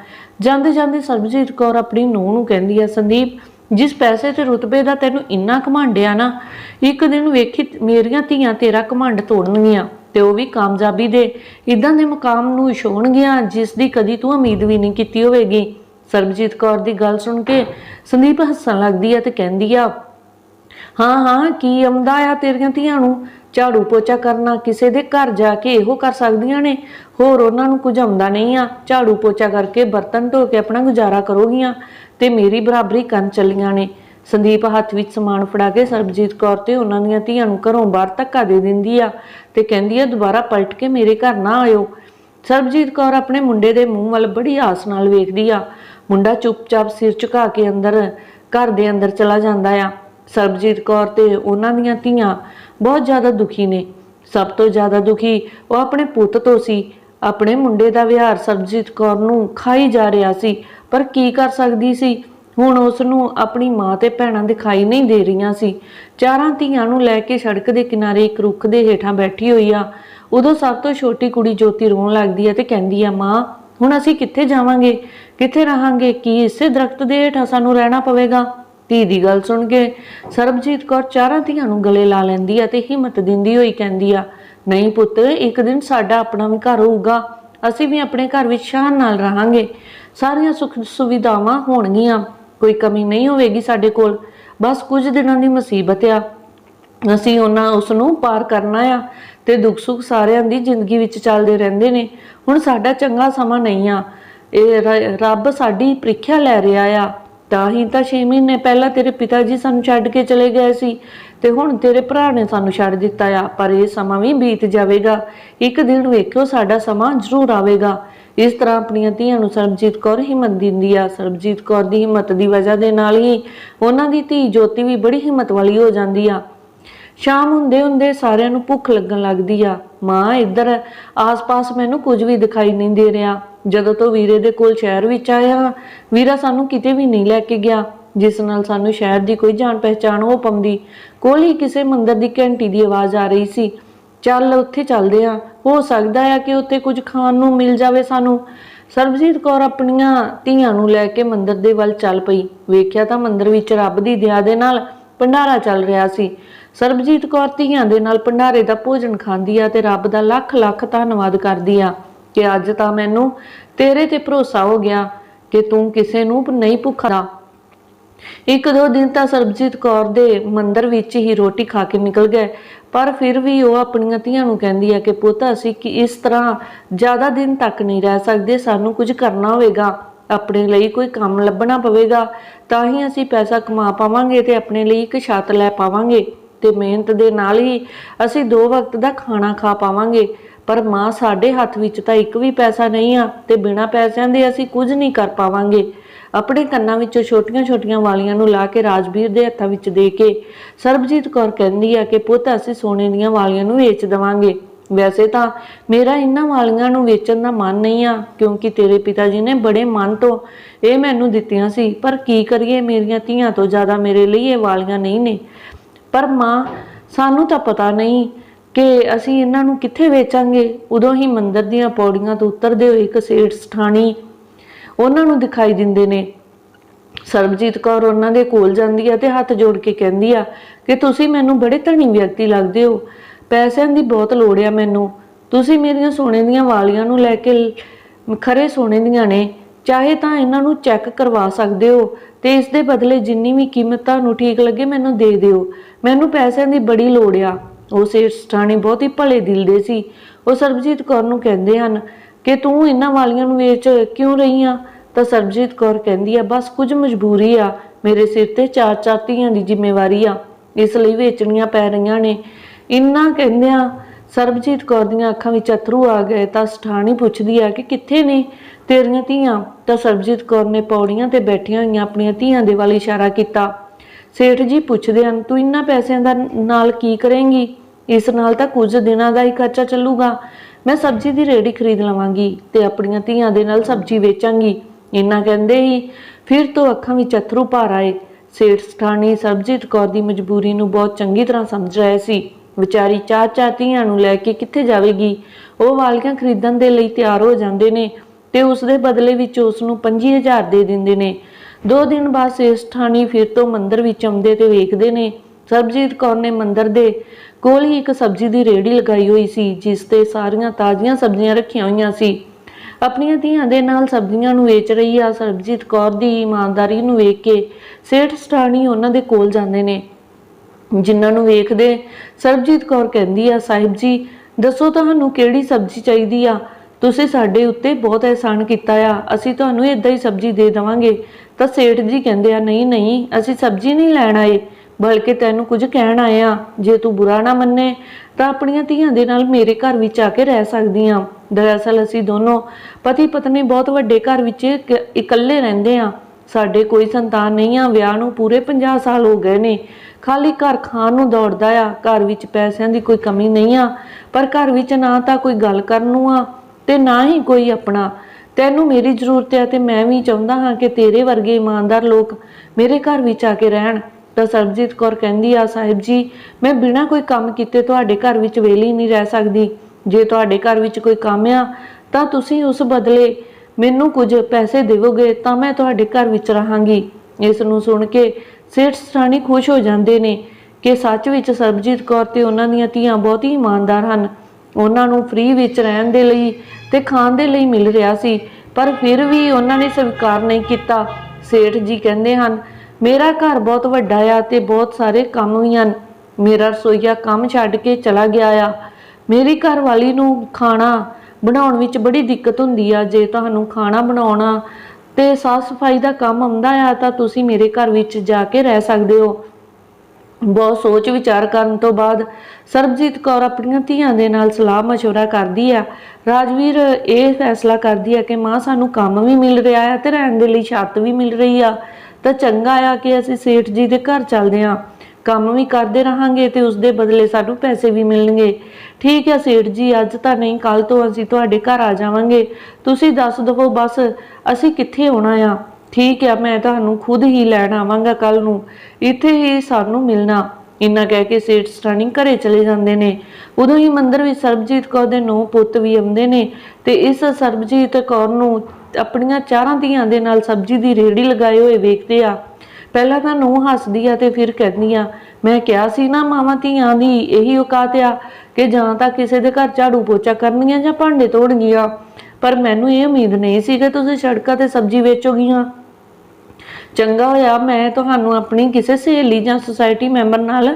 ਜਾਂਦੇ ਜਾਂਦੇ ਸਰਬਜੀਤ ਕੌਰ ਆਪਣੀ ਨੂੰਹ ਨੂੰ ਕਹਿੰਦੀ ਆ, ਸੰਦੀਪ, ਜਿਸ ਪੈਸੇ ਤੇ ਰੁਤਬੇ ਦਾ ਤੈਨੂੰ ਇੰਨਾ ਘਮੰਡ ਨਾ, ਇੱਕ ਦਿਨ ਵੇਖੀ ਮੇਰੀਆਂ ਧੀਆਂ ਤੇਰਾ ਘਮੰਡ ਤੋੜਨਗੀਆਂ ਤੇ ਉਹ ਵੀ ਕਾਮਯਾਬੀ ਦੇ। ਇਦਾਂ ਦੇ ਮੁਕਾਮ ਨੂੰ ਛੋਣਗੀਆਂ ਜਿਸ ਦੀ ਕਦੀ ਤੂੰ ਉਮੀਦ ਵੀ ਨਹੀਂ ਕੀਤੀ ਹੋਵੇਗੀ। ਸਰਬਜੀਤ ਕੌਰ ਦੀ ਗੱਲ ਸੁਣ ਕੇ ਸੰਦੀਪ ਹੱਸਣ ਲੱਗਦੀ ਹੈ ਤੇ ਕਹਿੰਦੀ ਆ, ਹਾਂ ਹਾਂ, ਕੀ ਆਉਂਦਾ ਆ ਤੇਰੀਆਂ ਧੀਆਂ ਨੂੰ? ਝਾੜੂ ਪੋਚਾ ਕਰਨਾ, ਕਿਸੇ ਦੇ ਘਰ ਜਾ ਕੇ ਇਹੋ ਕਰ ਸਕਦੀਆਂ ਨੇ। ਹੋਰ ਉਹਨਾਂ ਨੂੰ ਕੁਝ ਆਉਂਦਾ ਨਹੀਂ ਆ। ਝਾੜੂ ਪੋਚਾ ਕਰਕੇ ਬਰਤਨ ਧੋ ਕੇ ਆਪਣਾ ਗੁਜ਼ਾਰਾ ਕਰੋਗੀਆਂ ਤੇ ਮੇਰੀ ਬਰਾਬਰੀ ਕਰਨ ਚੱਲੀਆਂ ਨੇ। ਸੰਦੀਪ ਹੱਥ ਵਿੱਚ ਸਮਾਨ ਫੜਾ ਕੇ ਸਰਬਜੀਤ ਕੌਰ ਤੇ ਉਹਨਾਂ ਦੀਆਂ ਧੀਆਂ ਨੂੰ ਘਰੋਂ ਬਾਹਰ ਧੱਕਾ ਦੇ ਦਿੰਦੀ ਆ ਤੇ ਕਹਿੰਦੀ ਆ, ਦੁਬਾਰਾ ਪਲਟ ਕੇ ਮੇਰੇ ਘਰ ਨਾ ਆਇਓ। ਸਰਬਜੀਤ ਕੌਰ ਆਪਣੇ ਮੁੰਡੇ ਦੇ ਮੂੰਹ ਵੱਲ ਬੜੀ ਆਸ ਨਾਲ ਵੇਖਦੀ ਆ। ਮੁੰਡਾ ਚੁੱਪਚਾਪ ਸਿਰ ਝੁਕਾ ਕੇ ਅੰਦਰ, ਘਰ ਦੇ ਅੰਦਰ ਚਲਾ ਜਾਂਦਾ ਆ। ਸਰਬਜੀਤ ਕੌਰ ਤੇ ਉਹਨਾਂ ਦੀਆਂ ਧੀਆਂ ਬਹੁਤ ਜ਼ਿਆਦਾ ਦੁਖੀ ਨੇ। ਸਭ ਤੋਂ ਜ਼ਿਆਦਾ ਦੁਖੀ ਉਹ ਆਪਣੇ ਪੁੱਤ ਤੋਂ ਸੀ। ਆਪਣੇ ਮੁੰਡੇ ਦਾ ਵਿਹਾਰ ਸਰਬਜੀਤ ਕੌਰ ਨੂੰ ਖਾਈ ਜਾ ਰਿਹਾ ਸੀ, ਪਰ ਕੀ ਕਰ ਸਕਦੀ ਸੀ? ਹੁਣ ਉਸ ਨੂੰ ਆਪਣੀ ਮਾਂ ਤੇ ਭੈਣਾਂ ਦਿਖਾਈ ਨਹੀਂ ਦੇ ਰਹੀਆਂ ਸੀ। ਚਾਰਾਂ ਧੀਆਂ ਨੂੰ ਲੈ ਕੇ ਸੜਕ ਦੇ ਕਿਨਾਰੇ ਇੱਕ ਰੁੱਖ ਦੇ ਹੇਠਾਂ ਬੈਠੀ ਹੋਈ ਆ। ਉਦੋਂ ਸਭ ਤੋਂ ਛੋਟੀ ਕੁੜੀ ਜੋਤੀ ਰੋਣ ਲੱਗਦੀ ਹੈ ਤੇ ਕਹਿੰਦੀ ਆ, ਮਾਂ, ਹੁਣ ਅਸੀਂ ਕਿੱਥੇ ਜਾਵਾਂਗੇ? ਕਿੱਥੇ ਰਹਾਂਗੇ? ਕੀ ਇਸੇ ਦਰਖਤ ਦੇ ਹੇਠਾਂ ਸਾਨੂੰ ਰਹਿਣਾ ਪਵੇਗਾ? ਧੀ ਦੀ ਗੱਲ ਸੁਣ ਕੇ ਸਰਬਜੀਤ ਕੌਰ ਚਾਰਾਂ ਧੀਆਂ ਨੂੰ ਗਲੇ ਲਾ ਲੈਂਦੀ ਆ ਤੇ ਹਿੰਮਤ ਦਿੰਦੀ ਹੋਈ ਕਹਿੰਦੀ ਆ, ਨਹੀਂ ਪੁੱਤ, ਇੱਕ ਦਿਨ ਸਾਡਾ ਆਪਣਾ ਵੀ ਘਰ ਹੋਊਗਾ। ਅਸੀਂ ਵੀ ਆਪਣੇ ਘਰ ਵਿੱਚ ਸ਼ਾਨ ਨਾਲ ਰਹਾਂਗੇ। ਸਾਰੀਆਂ ਸੁੱਖ ਸੁਵਿਧਾਵਾਂ ਹੋਣਗੀਆਂ। ਕੋਈ ਕਮੀ ਨਹੀਂ ਹੋਵੇਗੀ ਸਾਡੇ ਕੋਲ। ਬਸ ਕੁਝ ਦਿਨਾਂ ਦੀ ਮੁਸੀਬਤ ਆ। ਅਸੀਂ ਉਹਨਾਂ ਉਸ ਨੂੰ ਪਾਰ ਕਰਨਾ ਆ ਤੇ ਦੁੱਖ ਸੁੱਖ ਸਾਰਿਆਂ ਦੀ ਜ਼ਿੰਦਗੀ ਵਿੱਚ ਚੱਲਦੇ ਰਹਿੰਦੇ ਨੇ। ਹੁਣ ਸਾਡਾ ਚੰਗਾ ਸਮਾਂ ਨਹੀਂ ਆ। ਇਹ ਰੱਬ ਸਾਡੀ ਪ੍ਰੀਖਿਆ ਲੈ ਰਿਹਾ ਆ। ਤਾਂ ਹੀ ਤਾਂ 6 ਮਹੀਨੇ ਪਹਿਲਾਂ ਤੇਰੇ ਪਿਤਾ ਜੀ ਸਾਨੂੰ ਛੱਡ ਕੇ ਚਲੇ ਗਏ ਸੀ ਤੇ ਹੁਣ ਤੇਰੇ ਭਰਾ ਨੇ ਸਾਨੂੰ ਛੱਡ ਦਿੱਤਾ ਆ, ਪਰ ਇਹ ਸਮਾਂ ਵੀ ਬੀਤ ਜਾਵੇਗਾ। ਇੱਕ ਦਿਨ ਵੇਖਿਓ ਸਾਡਾ ਸਮਾਂ ਜ਼ਰੂਰ ਆਵੇਗਾ। ਇਸ ਤਰ੍ਹਾਂ ਆਪਣੀਆਂ ਧੀਆਂ ਨੂੰ ਸਰਬਜੀਤ ਕੌਰ ਹਿੰਮਤ ਦਿੰਦੀ ਆ। ਸਰਬਜੀਤ ਕੌਰ ਦੀ ਹਿੰਮਤ ਦੀ ਵਜ੍ਹਾ ਦੇ ਨਾਲ ਹੀ ਉਹਨਾਂ ਦੀ ਧੀ ਜੋਤੀ ਵੀ ਬੜੀ ਹਿੰਮਤ ਵਾਲੀ ਹੋ ਜਾਂਦੀ ਆ। ਸ਼ਾਮ ਹੁੰਦੇ ਹੁੰਦੇ ਸਾਰਿਆਂ ਨੂੰ ਭੁੱਖ ਲੱਗਣ ਲੱਗਦੀ ਆ। ਮਾਂ ਇੱਧਰ ਆਸ-ਪਾਸ ਮੈਨੂੰ ਕੁਝ ਵੀ ਦਿਖਾਈ ਨਹੀਂ ਦੇ ਰਿਹਾ। ਜਦੋਂ ਤੋਂ ਵੀਰੇ ਦੇ ਕੋਲ ਸ਼ਹਿਰ ਵਿੱਚ ਆਇਆ, ਵੀਰਾ ਸਾਨੂੰ ਕਿਤੇ ਵੀ ਨਹੀਂ ਲੈ ਕੇ ਗਿਆ, ਜਿਸ ਨਾਲ ਸਾਨੂੰ ਸ਼ਹਿਰ ਦੀ ਕੋਈ ਜਾਣ ਪਹਿਚਾਣ ਹੋ ਪੰਦੀ ਕੋਲ ਹੀ ਕਿਸੇ ਮੰਦਰ ਦੀ ਘੰਟੀ ਦੀ ਆਵਾਜ਼ ਆ ਰਹੀ ਸੀ। ਚੱਲ ਉੱਥੇ ਚੱਲਦੇ ਆ ਹੋ ਸਕਦਾ ਆ ਕਿ ਉੱਥੇ ਕੁਝ ਖਾਣ ਨੂੰ ਮਿਲ ਜਾਵੇ ਸਾਨੂੰ। ਸਰਬਜੀਤ ਕੌਰ ਆਪਣੀਆਂ ਧੀਆਂ ਨੂੰ ਲੈ ਕੇ ਮੰਦਰ ਦੇ ਵੱਲ ਚੱਲ ਪਈ। ਵੇਖਿਆ ਤਾਂ ਮੰਦਰ ਵਿੱਚ ਰੱਬ ਦੀ ਦਇਆ ਦੇ ਨਾਲ ਭੰਡਾਰਾ ਚੱਲ ਰਿਹਾ ਸੀ। ਸਰਬਜੀਤ ਕੌਰ ਧੀਆਂ ਦੇ ਨਾਲ ਭੰਡਾਰੇ ਦਾ ਭੋਜਨ ਖਾਂਦੀ ਆ ਤੇ ਰੱਬ ਦਾ ਲੱਖ ਲੱਖ ਧੰਨਵਾਦ ਕਰਦੀ ਆ। ਕਿ ਅੱਜ ਤਾਂ ਮੈਨੂੰ ਤੇਰੇ ਤੇ ਭਰੋਸਾ ਹੋ ਗਿਆ ਕਿ ਤੂੰ ਕਿਸੇ ਨੂੰ ਨਹੀਂ ਭੁੱਖਾ। ਇੱਕ ਦੋ ਦਿਨ ਤਾਂ ਸਰਬਜੀਤ ਕੌਰ ਦੇ ਮੰਦਰ ਵਿੱਚ ਹੀ ਰੋਟੀ ਖਾ ਕੇ ਨਿਕਲ ਗਏ, ਪਰ ਫਿਰ ਵੀ ਉਹ ਆਪਣੀਆਂ ਧੀਆਂ ਨੂੰ ਕਹਿੰਦੀ ਹੈ ਕਿ ਪੁੱਤ, ਅਸੀਂ ਕਿ ਇਸ ਤਰ੍ਹਾਂ ਜ਼ਿਆਦਾ ਦਿਨ ਤੱਕ ਨਹੀਂ ਰਹਿ ਸਕਦੇ, ਸਾਨੂੰ ਕੁਝ ਕਰਨਾ ਹੋਵੇਗਾ, ਆਪਣੇ ਲਈ ਕੋਈ ਕੰਮ ਲੱਭਣਾ ਪਵੇਗਾ, ਤਾਂ ਹੀ ਅਸੀਂ ਪੈਸਾ ਕਮਾ ਪਾਵਾਂਗੇ ਤੇ ਆਪਣੇ ਲਈ ਇੱਕ ਛੱਤ ਲੈ ਪਾਵਾਂਗੇ ਤੇ ਮਿਹਨਤ ਦੇ ਨਾਲ ਹੀ ਅਸੀਂ ਦੋ ਵਕਤ ਦਾ ਖਾਣਾ ਖਾ ਪਾਵਾਂਗੇ। ਪਰ ਮਾਂ ਸਾਡੇ ਹੱਥ ਵਿੱਚ ਤਾਂ ਇੱਕ ਵੀ ਪੈਸਾ ਨਹੀਂ ਆ ਤੇ ਬਿਨਾਂ ਪੈਸਿਆਂ ਦੇ ਅਸੀਂ ਕੁਝ ਨਹੀਂ ਕਰ ਪਾਵਾਂਗੇ। ਆਪਣੇ ਕੰਨਾਂ ਵਿੱਚੋਂ ਛੋਟੀਆਂ-ਛੋਟੀਆਂ ਵਾਲੀਆਂ ਨੂੰ ਲਾ ਕੇ ਰਾਜਵੀਰ ਦੇ ਹੱਥਾਂ ਵਿੱਚ ਦੇ ਕੇ ਸਰਬਜੀਤ ਕੌਰ ਕਹਿੰਦੀ ਆ ਕਿ ਪੁੱਤ, ਅਸੀਂ ਸੋਨੇ ਦੀਆਂ ਵਾਲੀਆਂ ਨੂੰ ਵੇਚ ਦੇਵਾਂਗੇ। ਵੈਸੇ ਤਾਂ ਮੇਰਾ ਇਹਨਾਂ ਵਾਲੀਆਂ ਨੂੰ ਵੇਚਣ ਦਾ ਮਨ ਨਹੀਂ ਆ, ਕਿਉਂਕਿ ਤੇਰੇ ਪਿਤਾ ਜੀ ਨੇ ਬੜੇ ਮਨ ਤੋਂ ਇਹ ਮੈਨੂੰ ਦਿੱਤੀਆਂ ਸੀ। ਪਰ ਕੀ ਕਰੀਏ, ਮੇਰੀਆਂ ਧੀਆਂ ਤੋਂ ਜ਼ਿਆਦਾ ਮੇਰੇ ਲਈ ਇਹ ਵਾਲੀਆਂ ਨਹੀਂ ਨੇ। ਪਰ ਮਾਂ, ਸਾਨੂੰ ਤਾਂ ਪਤਾ ਨਹੀਂ ਕਿ ਅਸੀਂ ਇਹਨਾਂ ਨੂੰ ਕਿੱਥੇ ਵੇਚਾਂਗੇ? ਉਦੋਂ ਹੀ ਮੰਦਰ ਦੀਆਂ ਪੌੜੀਆਂ ਤੋਂ ਉਤਰਦੇ ਹੋਏ ਇੱਕ ਸੇਠ ਸਠਾਣੀ ਉਹਨਾਂ ਨੂੰ ਦਿਖਾਈ ਦਿੰਦੇ ਨੇ। ਸਰਬਜੀਤ ਕੌਰ ਉਹਨਾਂ ਦੇ ਕੋਲ ਜਾਂਦੀ ਆ ਤੇ ਹੱਥ ਜੋੜ ਕੇ ਕਹਿੰਦੀ ਆ ਕਿ ਤੁਸੀਂ ਮੈਨੂੰ ਬੜੇ ਧਨੀ ਵਿਅਕਤੀ ਲੱਗਦੇ ਹੋ। ਪੈਸਿਆਂ ਦੀ ਬਹੁਤ ਲੋੜ ਆ ਮੈਨੂੰ। ਤੁਸੀਂ ਮੇਰੀਆਂ ਸੋਨੇ ਦੀਆਂ ਵਾਲੀਆਂ ਨੂੰ ਲੈ ਕੇ ਖਰੇ ਸੋਨੇ ਦੀਆਂ ਨੇ। ਚਾਹੇ ਤਾਂ ਇਹਨਾਂ ਨੂੰ ਚੈੱਕ ਕਰਵਾ ਸਕਦੇ ਹੋ ਤੇ ਇਸ ਦੇ ਬਦਲੇ ਜਿੰਨੀ ਵੀ ਕੀਮਤ ਤੁਹਾਨੂੰ ਠੀਕ ਲੱਗੇ ਮੈਨੂੰ ਦੇ ਦਿਓ। ਮੈਨੂੰ ਪੈਸਿਆਂ ਦੀ ਬੜੀ ਲੋੜ ਆ। ਉਹ ਸੇਠ ਸਠਾਣੀ ਬਹੁਤ ਹੀ ਭਲੇ ਦਿਲ ਦੇ ਸੀ। ਉਹ ਸਰਬਜੀਤ ਕੌਰ ਨੂੰ ਕਹਿੰਦੇ ਹਨ ਕਿ ਤੂੰ ਇਹਨਾਂ ਵਾਲੀਆਂ ਨੂੰ ਵੇਚ ਕਿਉਂ ਰਹੀ ਆ? ਤਾਂ ਸਰਬਜੀਤ ਕੌਰ ਕਹਿੰਦੀ ਆ, ਬਸ ਕੁਝ ਮਜਬੂਰੀ ਆ, ਮੇਰੇ ਸਿਰ ਤੇ ਚਾਰ ਚਾਰ ਧੀਆਂ ਦੀ ਜ਼ਿੰਮੇਵਾਰੀ ਆ, ਇਸ ਲਈ ਵੇਚਣੀਆਂ ਪੈ ਰਹੀਆਂ ਨੇ। ਇੰਨਾ ਕਹਿੰਦਿਆਂ ਸਰਬਜੀਤ ਕੌਰ ਦੀਆਂ ਅੱਖਾਂ ਵਿੱਚ ਅਥਰੂ ਆ ਗਏ ਤਾਂ ਸਠਾਣੀ ਪੁੱਛਦੀ ਆ ਕਿ ਕਿੱਥੇ ਨੇ ਤੇਰੀਆਂ ਧੀਆਂ? ਤਾਂ ਸਰਬਜੀਤ ਕੌਰ ਨੇ ਪੌੜੀਆਂ ਤੇ ਬੈਠੀਆਂ ਹੋਈਆਂ ਆਪਣੀਆਂ ਧੀਆਂ ਦੇ ਵੱਲ ਇਸ਼ਾਰਾ ਕੀਤਾ। ਸੇਠ ਜੀ ਪੁੱਛਦੇ ਹਨ, ਤੂੰ ਇੰਨਾ ਪੈਸਿਆਂ ਦਾ ਨਾਲ ਕੀ ਕਰੇਂਗੀ? ਇਸ ਨਾਲ ਤਾਂ ਕੁਝ ਦਿਨਾਂ ਦਾ ਹੀ ਖਰਚਾ ਚੱਲੂਗਾ। ਮੈਂ ਸਬਜ਼ੀ ਦੀ ਰੇੜੀ ਖਰੀਦ ਲਵਾਂਗੀ ਤੇ ਆਪਣੀਆਂ ਧੀਆਂ ਦੇ ਨਾਲ ਸਬਜ਼ੀ ਵੇਚਾਂਗੀ। ਇੰਨਾ ਕਹਿੰਦੇ ਹੀ ਫਿਰ ਤੋਂ ਅੱਖਾਂ ਵਿੱਚ ਅਥਰੂ ਭਰ ਆਏ। ਸੇਠ ਸਥਾਨੀ ਸਰਬਜੀਤ ਕੌਰ ਦੀ ਮਜਬੂਰੀ ਨੂੰ ਬਹੁਤ ਚੰਗੀ ਤਰ੍ਹਾਂ ਸਮਝ ਰਹੇ ਸੀ। ਵਿਚਾਰੀ ਚਾਰ ਚਾਰ ਧੀਆਂ ਨੂੰ ਲੈ ਕੇ ਕਿੱਥੇ ਜਾਵੇਗੀ? ਉਹ ਵਾਲੀਆਂ ਖਰੀਦਣ ਦੇ ਲਈ ਤਿਆਰ ਹੋ ਜਾਂਦੇ ਨੇ ਤੇ ਉਸ ਦੇ ਬਦਲੇ ਵਿੱਚ ਉਸ ਨੂੰ 25000 ਦੇ ਦਿੰਦੇ ਨੇ। ਦੋ ਦਿਨ ਬਾਅਦ ਸੇਠਾਣੀ ਫਿਰ ਤੋਂ ਮੰਦਰ ਵਿੱਚ ਆਉਂਦੇ ਤੇ ਵੇਖਦੇ ਨੇ, ਸਰਬਜੀਤ ਕੌਰ ਨੇ ਮੰਦਰ ਦੇ ਕੋਲ ਹੀ ਇੱਕ ਸਬਜ਼ੀ ਦੀ ਰੇਹੜੀ ਲਗਾਈ ਹੋਈ ਸੀ, ਜਿਸ ਤੇ ਸਾਰੀਆਂ ਤਾਜ਼ੀਆਂ ਸਬਜ਼ੀਆਂ ਰੱਖੀਆਂ ਹੋਈਆਂ ਸੀ। ਆਪਣੀਆਂ ਧੀਆਂ ਦੇ ਨਾਲ ਸਬਜ਼ੀਆਂ ਨੂੰ ਵੇਚ ਰਹੀ ਆ ਸਰਬਜੀਤ ਕੌਰ ਦੀ ਇਮਾਨਦਾਰੀ ਨੂੰ ਵੇਖ ਕੇ ਸੇਠ ਸਟਾਣੀ ਉਹਨਾਂ ਦੇ ਕੋਲ ਜਾਂਦੇ ਨੇ। ਜਿਨ੍ਹਾਂ ਨੂੰ ਵੇਖਦੇ ਸਰਬਜੀਤ ਕੌਰ ਕਹਿੰਦੀ ਆ, ਸਾਹਿਬ ਜੀ, ਦੱਸੋ ਤੁਹਾਨੂੰ ਕਿਹੜੀ ਸਬਜ਼ੀ ਚਾਹੀਦੀ ਆ? ਤੁਸੀਂ ਸਾਡੇ ਉੱਤੇ ਬਹੁਤ ਅਹਿਸਾਨ ਕੀਤਾ ਆ। ਅਸੀਂ ਤੁਹਾਨੂੰ ਇਦਾਂ ਹੀ ਸਬਜ਼ੀ ਦੇ ਦੇਵਾਂਗੇ। ਤਾਂ ਸੇਠ ਜੀ ਕਹਿੰਦੇ ਆ, ਨਹੀਂ ਨਹੀਂ, ਅਸੀਂ ਸਬਜ਼ੀ ਨਹੀਂ ਲੈਣ ਆਏ, ਬਲਕਿ ਤੈਨੂੰ ਕੁਝ ਕਹਿਣ ਆਏ ਆ। ਜੇ ਤੂੰ ਬੁਰਾ ਨਾ ਮੰਨੇ, ਤਾਂ ਆਪਣੀਆਂ ਧੀਆਂ ਦੇ ਨਾਲ ਮੇਰੇ ਘਰ ਵਿੱਚ ਆ ਕੇ ਰਹਿ ਸਕਦੀ ਆ ਦਰਅਸਲ ਅਸੀਂ ਦੋਨੋਂ ਪਤੀ ਪਤਨੀ ਬਹੁਤ ਵੱਡੇ ਘਰ ਵਿੱਚ ਇਕੱਲੇ ਰਹਿੰਦੇ ਆ। ਸਾਡੇ ਕੋਈ ਸੰਤਾਨ ਨਹੀਂ ਆ, ਵਿਆਹ ਨੂੰ ਪੂਰੇ 50 ਸਾਲ ਹੋ ਗਏ ਨੇ। ਖਾਲੀ ਘਰ ਖਾਣ ਨੂੰ ਦੌੜਦਾ ਆ, ਘਰ ਵਿੱਚ ਪੈਸਿਆਂ ਦੀ ਕੋਈ ਕਮੀ ਨਹੀਂ ਆ, ਪਰ ਘਰ ਵਿੱਚ ਨਾ ਤਾਂ ਕੋਈ ਗੱਲ ਕਰਨ ਨੂੰ ਆ, ਤੇ ਨਾ ਹੀ ਕੋਈ ਆਪਣਾ। ਤੈਨੂੰ ਮੇਰੀ ਜ਼ਰੂਰਤ ਹੈ ਤੇ ਮੈਂ ਵੀ ਚਾਹੁੰਦਾ ਹਾਂ ਕਿ ਤੇਰੇ ਵਰਗੇ ਇਮਾਨਦਾਰ ਲੋਕ ਮੇਰੇ ਘਰ ਵਿੱਚ ਆ ਕੇ ਰਹਿਣ। ਤਾਂ ਸਰਬਜੀਤ ਕੌਰ ਕਹਿੰਦੀ ਆ, ਸਾਹਿਬ ਜੀ, ਮੈਂ ਬਿਨਾਂ ਕੋਈ ਕੰਮ ਕੀਤੇ ਤੁਹਾਡੇ ਘਰ ਵਿੱਚ ਵੇਲੀ ਨਹੀਂ ਰਹਿ ਸਕਦੀ। ਜੇ ਤੁਹਾਡੇ ਘਰ ਵਿੱਚ ਕੋਈ ਕੰਮ ਆ, ਤਾਂ ਤੁਸੀਂ ਉਸ ਬਦਲੇ ਮੈਨੂੰ ਕੁਝ ਪੈਸੇ ਦੇਵੋਗੇ, ਤਾਂ ਮੈਂ ਤੁਹਾਡੇ ਘਰ ਵਿੱਚ ਰਹਾਂਗੀ। ਇਸ ਨੂੰ ਸੁਣ ਕੇ ਸੇਠ ਸਰਾਣੀ ਖੁਸ਼ ਹੋ ਜਾਂਦੇ ਨੇ ਕਿ ਸੱਚ ਵਿੱਚ ਸਰਬਜੀਤ ਕੌਰ ਤੇ ਉਹਨਾਂ ਦੀਆਂ ਧੀਆਂ ਬਹੁਤ ਹੀ ਇਮਾਨਦਾਰ ਹਨ। ਉਹਨਾਂ ਨੂੰ ਫ੍ਰੀ ਵਿੱਚ ਰਹਿਣ ਦੇ ਲਈ ਤੇ ਖਾਣ ਦੇ ਲਈ ਮਿਲ ਰਿਹਾ ਸੀ, ਪਰ ਫਿਰ ਵੀ ਉਹਨਾਂ ਨੇ ਸਵੀਕਾਰ ਨਹੀਂ ਕੀਤਾ। ਸੇਠ ਜੀ ਕਹਿੰਦੇ ਹਨ, ਮੇਰਾ ਘਰ ਬਹੁਤ ਵੱਡਾ ਆ ਤੇ ਬਹੁਤ ਸਾਰੇ ਕੰਮ ਵੀ ਹਨ। ਮੇਰਾ ਰਸੋਈਆ ਕੰਮ ਛੱਡ ਕੇ ਚਲਾ ਗਿਆ ਆ। ਮੇਰੀ ਘਰ ਵਾਲੀ ਨੂੰ ਖਾਣਾ ਬਣਾਉਣ ਵਿੱਚ ਬੜੀ ਦਿੱਕਤ ਹੁੰਦੀ ਆ। ਜੇ ਤੁਹਾਨੂੰ ਖਾਣਾ ਬਣਾਉਣਾ ਤੇ ਸਾਫ਼ ਸਫ਼ਾਈ ਦਾ ਕੰਮ ਆਉਂਦਾ ਆ ਤਾਂ ਤੁਸੀਂ ਮੇਰੇ ਘਰ ਵਿੱਚ ਜਾ ਕੇ ਰਹਿ ਸਕਦੇ ਹੋ। ਬਹੁਤ ਸੋਚ ਵਿਚਾਰ ਕਰਨ ਤੋਂ ਬਾਅਦ ਸਰਬਜੀਤ ਕੌਰ ਆਪਣੀਆਂ ਧੀਆਂ ਦੇ ਨਾਲ ਸਲਾਹ مشورہ ਕਰਦੀ ਆ ਰਾਜਵੀਰ ਇਹ ਫੈਸਲਾ ਕਰਦੀ ਆ ਕਿ ਮਾਂ ਸਾਨੂੰ ਕੰਮ ਵੀ ਮਿਲ ਰਿਹਾ ਆ ਤੇ ਰਹਿਣ ਦੇ ਲਈ ਛੱਤ ਵੀ ਮਿਲ ਰਹੀ ਆ ਤਾਂ ਚੰਗਾ ਆ ਕਿ ਅਸੀਂ ਸੇਠ ਜੀ ਦੇ ਘਰ ਚੱਲਦੇ ਆ ਕੰਮ ਵੀ ਕਰਦੇ ਰਹਾਂਗੇ ਤੇ ਉਸ ਦੇ ਬਦਲੇ ਸਾਨੂੰ ਪੈਸੇ ਵੀ ਮਿਲਣਗੇ ਠੀਕ ਹੈ ਸੇਠ ਜੀ ਅੱਜ ਤਾਂ ਨਹੀਂ ਕੱਲ ਤੋਂ ਅਸੀਂ ਤੁਹਾਡੇ ਘਰ ਆ ਜਾਵਾਂਗੇ ਤੁਸੀਂ ਦੱਸ ਦਵੋ ਬਸ ਅਸੀਂ ਕਿੱਥੇ ਆਉਣਾ ਆ ਠੀਕ ਹੈ ਮੈਂ ਤੁਹਾਨੂੰ ਖੁਦ ਹੀ ਲੈਣ ਆਵਾਂਗਾ ਕੱਲ ਨੂੰ। ਇੱਥੇ ਹੀ ਸਾਨੂੰ ਮਿਲਣਾ। ਇੰਨਾ ਕਹਿ ਕੇ ਸੇਠ ਸਟਾਰਨਿੰਗ ਘਰੇ ਚਲੇ ਜਾਂਦੇ ਨੇ। ਉਦੋਂ ਹੀ ਮੰਦਰ ਵਿੱਚ ਸਰਬਜੀਤ ਕੌਰ ਦੇ ਨੌ ਪੁੱਤ ਵੀ ਆਉਂਦੇ ਨੇ ਤੇ ਇਸ ਸਰਬਜੀਤ ਕੌਰ ਨੂੰ ਆਪਣੀਆਂ ਚਾਰਾਂ ਧੀਆਂ ਦੇ ਨਾਲ ਸਬਜ਼ੀ ਦੀ ਰੇਹੜੀ ਲਗਾਏ ਹੋਏ ਵੇਖਦੇ ਆ। ਪਹਿਲਾਂ ਤਾਂ ਨੂੰ ਹੱਸਦੀ ਆ ਤੇ ਫਿਰ ਕਹਿੰਦੀ ਆ, ਮੈਂ ਕਿਹਾ ਸੀ ਨਾ ਮਾਵਾਂ ਧੀਆਂ ਦੀ, ਇਹੀ ਔਕਾਤ ਆ ਕਿ ਜਾਂ ਤਾਂ ਕਿਸੇ ਦੇ ਘਰ ਝਾੜੂ ਪੋਚਾ ਕਰਨੀਆਂ ਜਾਂ ਭਾਂਡੇ ਤੋੜਨੀਆਂ। ਪਰ ਮੈਨੂੰ ਇਹ ਉਮੀਦ ਨਹੀਂ ਸੀ ਕਿ ਤੁਸੀਂ ਸੜਕਾਂ ਤੇ ਸਬਜ਼ੀ ਵੇਚੋਗੀਆਂ। ਚੰਗਾ ਹੋਇਆ ਮੈਂ ਤੁਹਾਨੂੰ ਆਪਣੀ ਕਿਸੇ ਸਹੇਲੀ ਜਾਂ ਸੁਸਾਇਟੀ ਮੈਂਬਰ ਨਾਲ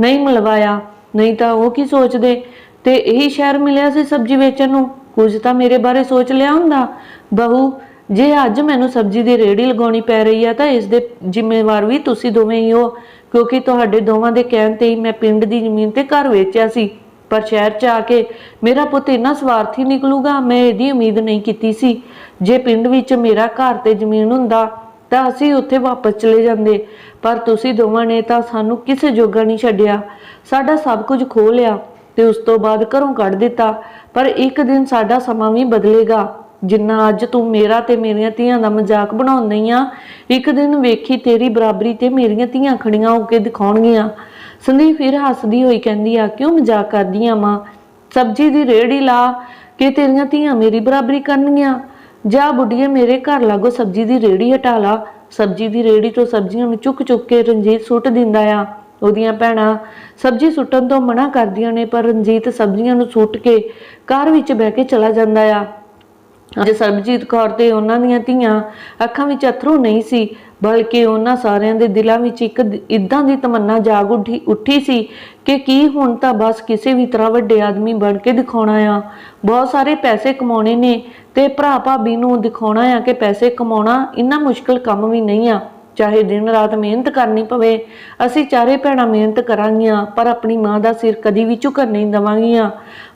ਨਹੀਂ ਮਿਲਵਾਇਆ। ਨਹੀਂ ਤਾਂ ਉਹ ਕੀ ਸੋਚਦੇ? ਤੇ ਇਹੀ ਸ਼ਹਿਰ ਮਿਲਿਆ ਸੀ ਸਬਜ਼ੀ ਵੇਚਣ ਨੂੰ। ਕੁਝ ਤਾਂ ਮੇਰੇ ਬਾਰੇ ਸੋਚ ਲਿਆ ਹੁੰਦਾ। ਬਹੂ, ਜੇ ਅੱਜ ਮੈਨੂੰ ਸਬਜ਼ੀ ਦੀ ਰੇੜੀ ਲਗਾਉਣੀ ਪੈ ਰਹੀ ਆ ਤਾਂ ਇਸ ਦੇ ਜ਼ਿੰਮੇਵਾਰ ਵੀ ਤੁਸੀਂ ਦੋਵੇਂ ਹੀ ਹੋ, ਕਿਉਂਕਿ ਤੁਹਾਡੇ ਦੋਵਾਂ ਦੇ ਕਹਿਣ ਤੇ ਹੀ ਮੈਂ ਪਿੰਡ ਦੀ ਜ਼ਮੀਨ ਤੇ ਘਰ ਵੇਚਿਆ ਸੀ। ਪਰ ਸ਼ਹਿਰ 'ਚ ਆ ਕੇ ਮੇਰਾ ਪੁੱਤ ਇੰਨਾ ਸਵਾਰਥੀ ਨਿਕਲੂਗਾ, ਮੈਂ ਇਹਦੀ ਉਮੀਦ ਨਹੀਂ ਕੀਤੀ ਸੀ। ਜੇ ਪਿੰਡ ਵਿੱਚ ਮੇਰਾ ਘਰ ਤੇ ਜ਼ਮੀਨ ਹੁੰਦਾ, ਤਾਂ ਅਸੀਂ ਉੱਥੇ ਵਾਪਸ ਚਲੇ ਜਾਂਦੇ। ਪਰ ਤੁਸੀਂ ਦੋਵਾਂ ਨੇ ਤਾਂ ਸਾਨੂੰ ਕਿਸੇ ਜੋਗਾ ਨਹੀਂ ਛੱਡਿਆ। ਸਾਡਾ ਸਭ ਕੁਝ ਖੋਹ ਲਿਆ ਤੇ ਉਸ ਤੋਂ ਬਾਅਦ ਘਰੋਂ ਕੱਢ ਦਿੱਤਾ। ਪਰ ਇੱਕ ਦਿਨ ਸਾਡਾ ਸਮਾਂ ਵੀ ਬਦਲੇਗਾ। ਜਿੰਨਾ ਅੱਜ ਤੂੰ ਮੇਰਾ ਤੇ ਮੇਰੀਆਂ ਧੀਆਂ ਦਾ ਮਜ਼ਾਕ ਬਣਾਉਂਦੀ ਆ, ਇੱਕ ਦਿਨ ਵੇਖੀ ਤੇਰੀ ਬਰਾਬਰੀ ਤੇ ਮੇਰੀਆਂ ਧੀਆਂ ਖੜੀਆਂ ਹੋ ਕੇ ਦਿਖਾਉਣਗੀਆਂ। ਸੰਦੀਪ ਫਿਰ ਹੱਸਦੀ ਹੋਈ ਕਹਿੰਦੀ ਆ, ਕਿਉਂ ਮਜ਼ਾਕ ਕਰਦੀ ਆ ਮਾਂ? ਸਬਜ਼ੀ ਦੀ ਰੇੜੀ ਲਾ ਕਿ ਤੇਰੀਆਂ ਧੀਆਂ ਮੇਰੀ ਬਰਾਬਰੀ ਕਰਨਗੀਆਂ। ਜਾ ਬੁੱਢੀਏ ਮੇਰੇ ਘਰ ਲਾਗੋ ਸਬਜ਼ੀ ਦੀ ਰੇੜੀ ਹਟਾ ਲਾ। ਸਬਜ਼ੀ ਦੀ ਰੇੜੀ ਤੋਂ ਸਬਜ਼ੀਆਂ ਨੂੰ ਚੁੱਕ ਚੁੱਕ ਕੇ ਰਣਜੀਤ ਸੁੱਟ ਦਿੰਦਾ ਆ। ਉਹਦੀਆਂ ਭੈਣਾਂ ਸਬਜ਼ੀ ਸੁੱਟਣ ਤੋਂ ਮਨਾ ਕਰਦੀਆਂ ਨੇ, ਪਰ ਰਣਜੀਤ ਸਬਜ਼ੀਆਂ ਨੂੰ ਸੁੱਟ ਕੇ ਕਾਰ ਵਿੱਚ ਬਹਿ ਕੇ ਚਲਾ ਜਾਂਦਾ ਆ। ਅੱਜ ਸਰਬਜੀਤ ਕੌਰ ਤੇ ਉਹਨਾਂ ਦੀਆਂ ਧੀਆਂ ਅੱਖਾਂ ਵਿੱਚ ਅਥਰੂ ਨਹੀਂ ਸੀ। ਬਲਕਿ ਉਹਨਾਂ ਸਾਰਿਆਂ ਦੇ ਦਿਲਾਂ ਵਿੱਚ ਇੱਕ ਇਦਾਂ ਦੀ ਤਮੰਨਾ ਜਾਗ ਉੱਠੀ ਉੱਠੀ ਸੀ ਕਿ ਕੀ ਹੁਣ ਤਾਂ ਬਸ ਕਿਸੇ ਵੀ ਤਰ੍ਹਾਂ ਵੱਡੇ ਆਦਮੀ ਬਣ ਕੇ ਦਿਖਾਉਣਾ ਆ। ਬਹੁਤ ਸਾਰੇ ਪੈਸੇ ਕਮਾਉਣੇ ਨੇ ਤੇ ਭਰਾ ਭਾਬੀ ਨੂੰ ਦਿਖਾਉਣਾ ਆ ਕਿ ਪੈਸੇ ਕਮਾਉਣਾ ਇੰਨਾ ਮੁਸ਼ਕਲ ਕੰਮ ਵੀ ਨਹੀਂ ਆ। ਚਾਹੇ ਦਿਨ ਰਾਤ ਮਿਹਨਤ ਕਰਨੀ ਪਵੇ, ਅਸੀਂ ਚਾਰੇ ਭੈਣਾਂ ਮਿਹਨਤ ਕਰਾਂਗੀਆਂ, ਪਰ ਆਪਣੀ ਮਾਂ ਦਾ ਸਿਰ ਕਦੀ ਵੀ ਝੁਕਣ ਨਹੀਂ ਦਵਾਂਗੀਆਂ।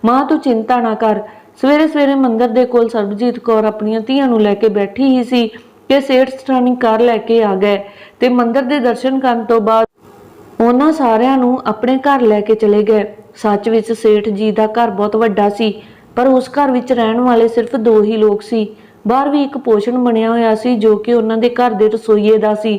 ਮਾਂ, ਤੂੰ ਚਿੰਤਾ ਨਾ ਕਰ। ਸਵੇਰੇ ਸਵੇਰੇ ਮੰਦਰ ਦੇ ਕੋਲ ਸਰਬਜੀਤ ਕੌਰ ਆਪਣੀਆਂ ਧੀਆਂ ਨੂੰ ਲੈ ਕੇ ਬੈਠੀ ਹੀ ਸੀ। ਕਿ ਸੇਠ ਸਟਾਰਨਿੰਗ ਘਰ ਲੈ ਕੇ ਆ ਗਏ ਤੇ ਮੰਦਰ ਦੇ ਦਰਸ਼ਨ ਕਰਨ ਤੋਂ ਬਾਅਦ ਉਹਨਾਂ ਸਾਰਿਆਂ ਨੂੰ ਆਪਣੇ ਘਰ ਲੈ ਕੇ ਚਲੇ ਗਏ। ਸੱਚ ਵਿੱਚ ਸੇਠ ਜੀ ਦਾ ਘਰ ਬਹੁਤ ਵੱਡਾ ਸੀ, ਪਰ ਉਸ ਘਰ ਵਿੱਚ ਰਹਿਣ ਵਾਲੇ ਸਿਰਫ ਦੋ ਹੀ ਲੋਕ ਸੀ। ਬਾਹਰ ਵੀ ਇੱਕ ਪੋਸ਼ਣ ਬਣਿਆ ਹੋਇਆ ਸੀ ਜੋ ਕਿ ਉਹਨਾਂ ਦੇ ਘਰ ਦੇ ਰਸੋਈਏ ਦਾ ਸੀ।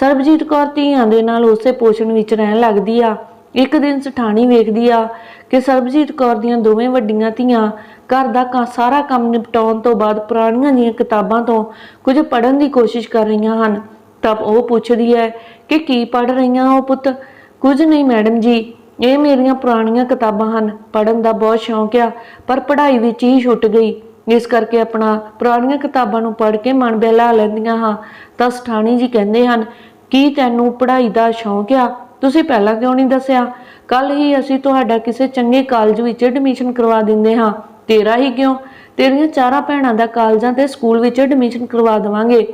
ਸਰਬਜੀਤ ਕੌਰ ਧੀਆਂ ਦੇ ਨਾਲ ਉਸੇ ਪੋਸ਼ਣ ਵਿੱਚ ਰਹਿਣ ਲੱਗਦੀ ਆ। ਇੱਕ ਦਿਨ ਸਠਾਣੀ ਵੇਖਦੀ ਆ ਕਿ ਸਰਬਜੀਤ ਕੌਰ ਦੀਆਂ ਦੋਵੇਂ ਵੱਡੀਆਂ ਧੀਆਂ ਘਰ ਦਾ ਕਾ- ਸਾਰਾ ਕੰਮ ਨਿਪਟਾਉਣ ਤੋਂ ਬਾਅਦ ਪੁਰਾਣੀਆਂ ਦੀਆਂ ਕਿਤਾਬਾਂ ਤੋਂ ਕੁਝ ਪੜ੍ਹਨ ਦੀ ਕੋਸ਼ਿਸ਼ ਕਰ ਰਹੀਆਂ ਹਨ। ਤਾਂ ਉਹ ਪੁੱਛਦੀ ਹੈ ਕਿ ਕੀ ਪੜ੍ਹ ਰਹੀਆਂ ਹੋ ਪੁੱਤ? ਕੁਝ ਨਹੀਂ, ਮੈਡਮ ਜੀ। ਇਹ ਮੇਰੀਆਂ ਪੁਰਾਣੀਆਂ ਕਿਤਾਬਾਂ ਹਨ। ਪੜ੍ਹਨ ਦਾ ਬਹੁਤ ਸ਼ੌਂਕ ਆ, ਪਰ ਪੜ੍ਹਾਈ ਵਿੱਚ ਹੀ ਛੁੱਟ ਗਈ। ਇਸ ਕਰਕੇ ਆਪਣਾ ਪੁਰਾਣੀਆਂ ਕਿਤਾਬਾਂ ਨੂੰ ਪੜ੍ਹ ਕੇ ਮਨ ਬਹਿਲਾ ਲੈਂਦੀਆਂ ਹਾਂ। ਤਾਂ ਸਠਾਣੀ ਜੀ ਕਹਿੰਦੇ ਹਨ, ਕੀ ਤੈਨੂੰ ਪੜ੍ਹਾਈ ਦਾ ਸ਼ੌਂਕ ਆ? ਤੁਸੀਂ ਪਹਿਲਾਂ ਕਿਉਂ ਨਹੀਂ ਦੱਸਿਆ? ਕੱਲ ਹੀ ਅਸੀਂ ਤੁਹਾਡਾ ਕਿਸੇ ਚੰਗੇ ਕਾਲਜ ਵਿੱਚ ਐਡਮਿਸ਼ਨ ਕਰਵਾ ਦਿੰਦੇ ਹਾਂ। ਤੇਰਾ ਹੀ ਕਿਉਂ? ਤੇਰੀਆਂ ਚਾਰਾਂ ਭੈਣਾਂ ਦਾ ਕਾਲਜਾਂ ਤੇ ਸਕੂਲ ਵਿੱਚ ਐਡਮਿਸ਼ਨ ਕਰਵਾ ਦੇਵਾਂਗੇ।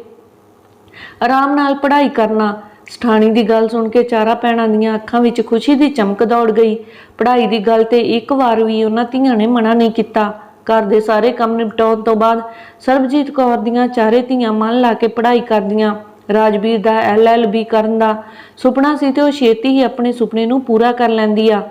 ਆਰਾਮ ਨਾਲ ਪੜ੍ਹਾਈ ਕਰਨਾ। ਸਠਾਣੀ ਦੀ ਗੱਲ ਸੁਣ ਕੇ ਚਾਰਾਂ ਭੈਣਾਂ ਦੀਆਂ ਅੱਖਾਂ ਵਿੱਚ ਖੁਸ਼ੀ ਦੀ ਚਮਕ ਦੌੜ ਗਈ। ਪੜ੍ਹਾਈ ਦੀ ਗੱਲ ਤੇ ਇੱਕ ਵਾਰ ਵੀ ਉਹਨਾਂ ਧੀਆਂ ਨੇ ਮਨਾ ਨਹੀਂ ਕੀਤਾ। ਘਰ ਦੇ ਸਾਰੇ ਕੰਮ ਨਿਪਟਾਉਣ ਤੋਂ ਬਾਅਦ ਸਰਬਜੀਤ ਕੌਰ ਦੀਆਂ ਚਾਰੇ ਧੀਆਂ ਮਨ ਲਾ ਕੇ ਪੜ੍ਹਾਈ ਕਰਦੀਆਂ। ਰਾਜਵੀਰ ਦਾ ਐਲਐਲਬੀ ਕਰਨ ਦਾ ਸੁਪਨਾ ਸੀ ਤੇ ਉਹ ਛੇਤੀ ਹੀ ਆਪਣੇ ਸੁਪਨੇ ਨੂੰ ਪੂਰਾ ਕਰ ਲੈਂਦੀ ਆ।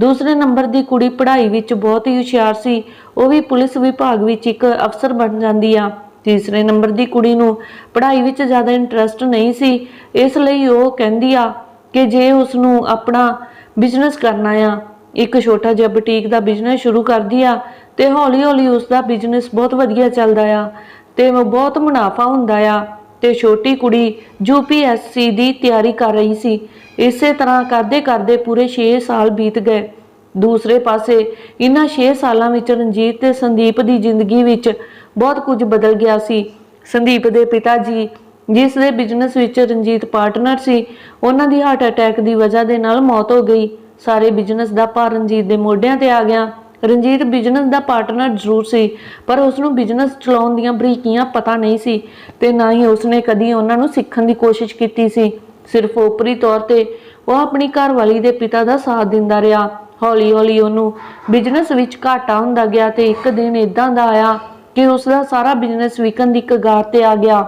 ਦੂਸਰੇ ਨੰਬਰ ਦੀ ਕੁੜੀ ਪੜ੍ਹਾਈ ਵਿੱਚ ਬਹੁਤ ਹੀ ਹੁਸ਼ਿਆਰ ਸੀ। ਉਹ ਵੀ ਪੁਲਿਸ ਵਿਭਾਗ ਵਿੱਚ ਇੱਕ ਅਫਸਰ ਬਣ ਜਾਂਦੀ ਆ। ਤੀਸਰੇ ਨੰਬਰ ਦੀ ਕੁੜੀ ਨੂੰ ਪੜ੍ਹਾਈ ਵਿੱਚ ਜ਼ਿਆਦਾ ਇੰਟਰਸਟ ਨਹੀਂ ਸੀ। ਇਸ ਲਈ ਉਹ ਕਹਿੰਦੀ ਆ ਕਿ ਜੇ ਉਸ ਨੂੰ ਆਪਣਾ ਬਿਜ਼ਨਸ ਕਰਨਾ ਆ, ਇੱਕ ਛੋਟਾ ਜਿਹਾ ਬੁਟੀਕ ਦਾ ਬਿਜ਼ਨਸ ਸ਼ੁਰੂ ਕਰਦੀ ਆ ਤੇ ਹੌਲੀ-ਹੌਲੀ ਉਸ ਦਾ ਬਿਜ਼ਨਸ ਬਹੁਤ ਵਧੀਆ ਚੱਲਦਾ ਆ ਤੇ ਬਹੁਤ ਮੁਨਾਫਾ ਹੁੰਦਾ ਆ। ਤੇ ਛੋਟੀ ਕੁੜੀ ਯੂਪੀਐਸਸੀ ਦੀ ਤਿਆਰੀ ਕਰ ਰਹੀ ਸੀ। ਇਸੇ ਤਰ੍ਹਾਂ ਕਰਦੇ ਕਰਦੇ ਪੂਰੇ 6 ਸਾਲ ਬੀਤ ਗਏ। ਦੂਸਰੇ ਪਾਸੇ ਇਨ੍ਹਾਂ 6 ਸਾਲਾਂ ਵਿੱਚ ਰਣਜੀਤ ਤੇ ਸੰਦੀਪ ਦੀ ਜ਼ਿੰਦਗੀ ਵਿੱਚ ਬਹੁਤ ਕੁਝ ਬਦਲ ਗਿਆ ਸੀ। ਸੰਦੀਪ ਦੇ ਪਿਤਾ ਜੀ, ਜਿਸ ਦੇ ਬਿਜ਼ਨਸ ਵਿੱਚ ਰਣਜੀਤ ਪਾਰਟਨਰ ਸੀ, ਉਹਨਾਂ ਦੀ ਹਾਰਟ ਅਟੈਕ ਦੀ ਵਜ੍ਹਾ ਦੇ ਨਾਲ ਮੌਤ ਹੋ ਗਈ। ਸਾਰੇ ਬਿਜ਼ਨਸ ਦਾ ਭਾਰ ਰਣਜੀਤ ਦੇ ਮੋਢਿਆਂ ਤੇ ਆ ਗਿਆ। ਰਣਜੀਤ ਬਿਜ਼ਨਸ ਦਾ ਪਾਰਟਨਰ ਜ਼ਰੂਰ ਸੀ, ਪਰ ਉਸ ਨੂੰ ਬਿਜ਼ਨਸ ਚਲਾਉਣ ਦੀਆਂ ਬਰੀਕੀਆਂ ਪਤਾ ਨਹੀਂ ਸੀ ਤੇ ਨਾ ਹੀ ਉਸਨੇ ਕਦੀ ਉਹਨਾਂ ਨੂੰ ਸਿੱਖਣ ਦੀ ਕੋਸ਼ਿਸ਼ ਕੀਤੀ ਸੀ। ਸਿਰਫ ਉਪਰੀ ਤੌਰ ਤੇ ਉਹ ਆਪਣੀ ਘਰਵਾਲੀ ਦੇ ਪਿਤਾ ਦਾ ਸਾਥ ਦਿੰਦਾ ਰਿਹਾ। ਹੌਲੀ-ਹੌਲੀ ਉਹਨੂੰ ਬਿਜ਼ਨਸ ਵਿੱਚ ਘਾਟਾ ਹੁੰਦਾ ਗਿਆ ਤੇ ਇੱਕ ਦਿਨ ਇਦਾਂ ਦਾ ਆਇਆ ਕਿ ਉਸ ਦਾ ਸਾਰਾ ਬਿਜ਼ਨਸ ਵਿਕਣ ਦੀ ਕਗਾਰ ਤੇ ਆ ਗਿਆ।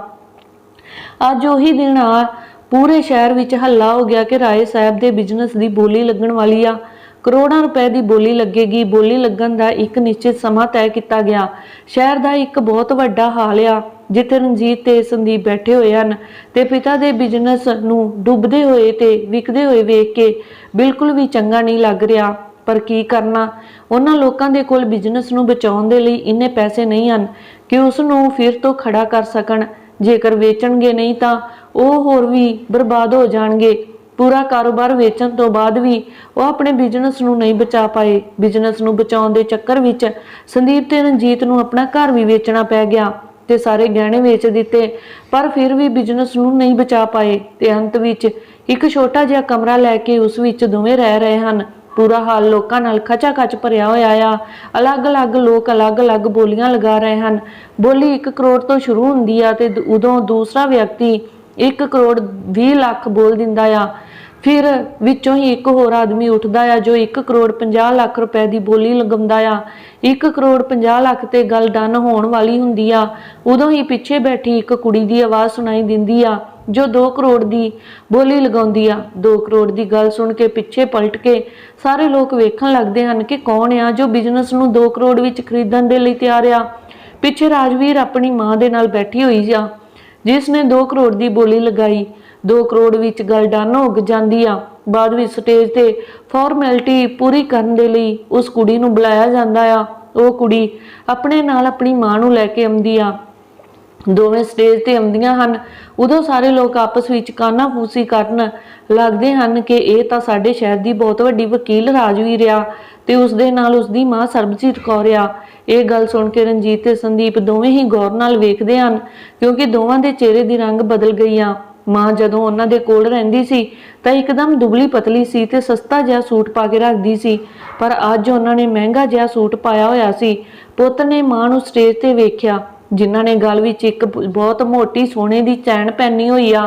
ਅੱਜ ਉਹੀ ਦਿਨ ਆ, ਪੂਰੇ ਸ਼ਹਿਰ ਵਿੱਚ ਹੱਲਾ ਹੋ ਗਿਆ ਕਿ ਰਾਏ ਸਾਹਿਬ ਦੇ ਬਿਜ਼ਨਸ ਦੀ ਬੋਲੀ ਲੱਗਣ ਵਾਲੀ ਆ। ਕਰੋੜਾਂ ਰੁਪਏ ਦੀ ਬੋਲੀ ਲੱਗੇਗੀ। ਬੋਲੀ ਲੱਗਣ ਦਾ ਇੱਕ ਨਿਸ਼ਚਿਤ ਸਮਾਂ ਤੈਅ ਕੀਤਾ ਗਿਆ। ਸ਼ਹਿਰ ਦਾ ਇੱਕ ਬਹੁਤ ਵੱਡਾ ਹਾਲ ਆ, ਜਿੱਥੇ ਰਣਜੀਤ ਤੇ ਸੰਦੀਪ ਬੈਠੇ ਹੋਏ ਹਨ ਤੇ ਪਿਤਾ ਦੇ ਬਿਜ਼ਨਸ ਨੂੰ ਡੁੱਬਦੇ ਹੋਏ ਤੇ ਵਿਕਦੇ ਹੋਏ ਵੇਖ ਕੇ ਬਿਲਕੁਲ ਵੀ ਚੰਗਾ ਨਹੀਂ ਲੱਗ ਰਿਹਾ। ਪਰ ਕੀ ਕਰਨਾ? ਉਹਨਾਂ ਲੋਕਾਂ ਦੇ ਕੋਲ ਬਿਜ਼ਨਸ ਨੂੰ ਬਚਾਉਣ ਦੇ ਲਈ ਇੰਨੇ ਪੈਸੇ ਨਹੀਂ ਹਨ ਕਿ ਉਸ ਨੂੰ ਫਿਰ ਤੋਂ ਖੜਾ ਕਰ ਸਕਣ। ਜੇਕਰ ਵੇਚਣਗੇ ਨਹੀਂ ਤਾਂ ਉਹ ਹੋਰ ਵੀ ਬਰਬਾਦ ਹੋ ਜਾਣਗੇ। ਪੂਰਾ ਕਾਰੋਬਾਰ ਵੇਚਣ ਤੋਂ ਬਾਅਦ ਵੀ ਉਹ ਆਪਣੇ ਬਿਜ਼ਨਸ ਨੂੰ ਨਹੀਂ ਬਚਾ ਪਾਏ। ਬਿਜ਼ਨਸ ਨੂੰ ਬਚਾਉਣ ਦੇ ਚੱਕਰ ਵਿੱਚ ਸੰਦੀਪ ਤੇ ਰਣਜੀਤ ਨੂੰ ਆਪਣਾ ਘਰ ਵੀ ਵੇਚਣਾ ਪੈ ਗਿਆ ਤੇ ਸਾਰੇ ਗਹਿਣੇ ਵੇਚ ਦਿੱਤੇ, ਪਰ ਫਿਰ ਵੀ ਬਿਜ਼ਨਸ ਨੂੰ ਨਹੀਂ ਬਚਾ ਪਾਏ ਤੇ ਅੰਤ ਵਿੱਚ ਇੱਕ ਛੋਟਾ ਜਿਹਾ ਕਮਰਾ ਲੈ ਕੇ ਉਸ ਵਿੱਚ ਦੋਵੇਂ ਰਹਿ ਰਹੇ ਹਨ। ਪੂਰਾ ਹਾਲ ਲੋਕਾਂ ਨਾਲ ਖਚਾ-ਖਚ ਭਰਿਆ ਹੋਇਆ ਆ। ਅਲੱਗ-ਅਲੱਗ ਲੋਕ ਅਲੱਗ-ਅਲੱਗ ਬੋਲੀਆਂ ਲਗਾ ਰਹੇ ਹਨ। ਬੋਲੀ 1 ਕਰੋੜ ਤੋਂ ਸ਼ੁਰੂ ਹੁੰਦੀ ਆ ਤੇ ਉਦੋਂ ਦੂਸਰਾ ਵਿਅਕਤੀ 1 ਕਰੋੜ 20 ਲੱਖ ਬੋਲ ਦਿੰਦਾ ਆ। ਫਿਰ ਵਿੱਚੋਂ ਹੀ ਇੱਕ ਹੋਰ ਆਦਮੀ ਉੱਠਦਾ ਆ ਜੋ 1 ਕਰੋੜ 50 ਲੱਖ ਰੁਪਏ ਦੀ ਬੋਲੀ ਲਗਾਉਂਦਾ ਆ। 1 ਕਰੋੜ 50 ਲੱਖ ਤੇ ਗੱਲ ਡਨ ਹੋਣ ਵਾਲੀ ਹੁੰਦੀ ਆ। ਉਦੋਂ ਹੀ ਪਿੱਛੇ ਬੈਠੀ ਇੱਕ ਕੁੜੀ ਦੀ ਆਵਾਜ਼ ਸੁਣਾਈ ਦਿੰਦੀ ਆ, ਜੋ 2 ਕਰੋੜ ਦੀ ਬੋਲੀ ਲਗਾਉਂਦੀ ਆ। 2 ਕਰੋੜ ਦੀ ਗੱਲ ਸੁਣ ਕੇ ਪਿੱਛੇ ਪਲਟ ਕੇ ਸਾਰੇ ਲੋਕ ਵੇਖਣ ਲੱਗਦੇ ਹਨ ਕਿ ਕੌਣ ਆ ਜੋ ਬਿਜ਼ਨਸ ਨੂੰ 2 ਕਰੋੜ ਵਿੱਚ ਖਰੀਦਣ ਦੇ ਲਈ ਤਿਆਰ ਆ। ਪਿੱਛੇ ਰਾਜਵੀਰ ਆਪਣੀ ਮਾਂ ਦੇ ਨਾਲ ਬੈਠੀ ਹੋਈ ਆ। ਜਿਸ ਨੇ 2 ਕਰੋੜ ਦੀ ਬੋਲੀ ਲਗਾਈ 2 ਕਰੋੜ ਵਿੱਚ ਗੱਲ ਡਨ ਹੋ ਜਾਂਦੀ ਆ। ਬਾਅਦ ਵਿੱਚ ਸਟੇਜ ਤੇ ਫਾਰਮੈਲਿਟੀ ਪੂਰੀ ਕਰਨ ਦੇ ਲਈ ਉਸ ਕੁੜੀ ਨੂੰ ਬੁਲਾਇਆ ਜਾਂਦਾ ਆ। ਉਹ ਕੁੜੀ ਆਪਣੇ ਨਾਲ ਆਪਣੀ ਮਾਂ ਨੂੰ ਲੈ ਕੇ ਆਉਂਦੀ ਆ। ਦੋਵੇਂ ਸਟੇਜ ਤੇ ਆਉਂਦੀਆਂ ਹਨ। ਉਦੋਂ ਸਾਰੇ ਲੋਕ ਆਪਸ ਵਿੱਚ ਕਾਨਾ ਫੂਸੀ ਕਰਨ ਲੱਗਦੇ ਹਨ ਕਿ ਇਹ ਤਾਂ ਸਾਡੇ ਸ਼ਹਿਰ ਦੀ ਬਹੁਤ ਵੱਡੀ ਵਕੀਲ ਰਾਜਵੀਰ ਆ ਤੇ ਉਸ ਦੇ ਨਾਲ ਉਸ ਦੀ ਮਾਂ ਸਰਬਜੀਤ ਕੌਰ ਆ। ਇਹ ਗੱਲ ਸੁਣ ਕੇ ਰਣਜੀਤ ਤੇ ਸੰਦੀਪ ਦੋਵੇਂ ਹੀ ਗੌਰ ਨਾਲ ਵੇਖਦੇ ਹਨ, ਕਿਉਂਕਿ ਦੋਵਾਂ ਦੇ ਚਿਹਰੇ ਦੀ ਰੰਗ ਬਦਲ ਗਈ ਆ। ਮਾਂ ਜਦੋਂ ਉਹਨਾਂ ਦੇ ਕੋਲ ਰਹਿੰਦੀ ਸੀ, ਤਾਂ ਇੱਕਦਮ ਦੁਬਲੀ ਪਤਲੀ ਸੀ ਤੇ ਸਸਤਾ ਜਿਹਾ ਸੂਟ ਪਾ ਕੇ ਰੱਖਦੀ ਸੀ। ਪਰ ਅੱਜ ਉਹਨਾਂ ਨੇ ਮਹਿੰਗਾ ਜਿਹਾ ਸੂਟ ਪਾਇਆ ਹੋਇਆ ਸੀ। ਪੁੱਤ ਨੇ ਮਾਂ ਨੂੰ ਸਟੇਜ ਤੇ ਵੇਖਿਆ, ਜਿਨ੍ਹਾਂ ਨੇ ਗਲ ਵਿੱਚ ਇੱਕ ਬਹੁਤ ਮੋਟੀ ਸੋਨੇ ਦੀ ਚੈਨ ਪਹਿਨੀ ਹੋਈ ਆ,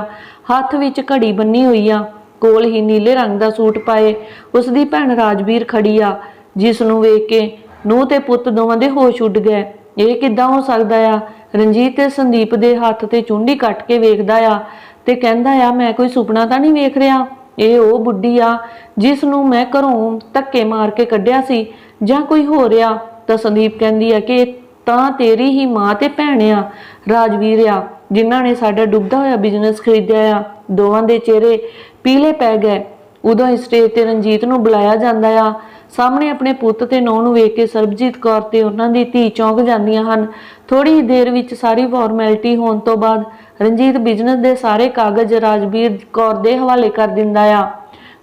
ਹੱਥ ਵਿੱਚ ਘੜੀ ਬੰਨੀ ਹੋਈ ਆ, ਕੋਲ ਹੀ ਨੀਲੇ ਰੰਗ ਦਾ ਸੂਟ ਪਾਏ। ਉਸ ਦੀ ਭੈਣ ਰਾਜਵੀਰ ਖੜੀ ਆ, ਜਿਸ ਨੂੰ ਵੇਖ ਕੇ ਨੂੰਹ ਤੇ ਪੁੱਤ ਦੋਵਾਂ ਦੇ ਹੋਸ਼ ਉੱਡ ਗਏ। ਇਹ ਕਿੱਦਾਂ ਹੋ ਸਕਦਾ ਆ? ਰਣਜੀਤ ਤੇ ਸੰਦੀਪ ਦੇ ਹੱਥ ਤੇ ਚੁੰਡੀ ਕੱਟ ਕੇ ਵੇਖਦਾ ਆ ਤੇ ਕਹਿੰਦਾ ਆ, ਮੈਂ ਕੋਈ ਸੁਪਨਾ ਤਾਂ ਨਹੀਂ ਵੇਖ ਰਿਹਾ? ਇਹ ਉਹ ਬੁੱਢੀ ਆ ਜਿਸ ਨੂੰ ਮੈਂ ਘਰੋਂ ਧੱਕੇ ਮਾਰ ਕੇ ਕੱਢਿਆ ਸੀ ਜਾਂ ਕੋਈ ਹੋ ਰਿਹਾ ਤਾਂ ਸੰਦੀਪ ਕਹਿੰਦੀ ਆ ਕਿ ਤਾਂ ਤੇਰੀ ਹੀ ਮਾਂ ਤੇ ਭੈਣ ਆ, ਰਾਜਵੀਰ ਆ, ਜਿਨ੍ਹਾਂ ਨੇ ਸਾਡਾ ਡੁੱਬਦਾ ਹੋਇਆ ਬਿਜ਼ਨਸ ਖਰੀਦਿਆ ਆ। ਦੋਵਾਂ ਦੇ ਚਿਹਰੇ ਪੀਲੇ ਪੈ ਗਏ। ਉਦੋਂ ਹੀ ਸਟੇਜ ਤੇ ਰਣਜੀਤ ਨੂੰ ਬੁਲਾਇਆ ਜਾਂਦਾ ਆ ਸਾਹਮਣੇ ਆਪਣੇ ਪੁੱਤ ਤੇ ਨੂੰਹ ਨੂੰ ਵੇਖ ਕੇ ਸਰਬਜੀਤ ਕੌਰ ਤੇ ਉਹਨਾਂ ਦੀ ਧੀ ਚੌਂਕ ਜਾਂਦੀਆਂ ਹਨ। ਥੋੜੀ ਹੀ ਦੇਰ ਵਿੱਚ ਸਾਰੀ ਫਾਰਮੈਲਿਟੀ ਹੋਣ ਤੋਂ ਬਾਅਦ ਰਣਜੀਤ ਬਿਜ਼ਨਸ ਦੇ ਸਾਰੇ ਕਾਗਜ਼ ਰਾਜਵੀਰ ਕੌਰ ਦੇ ਹਵਾਲੇ ਕਰ ਦਿੰਦਾ ਆ।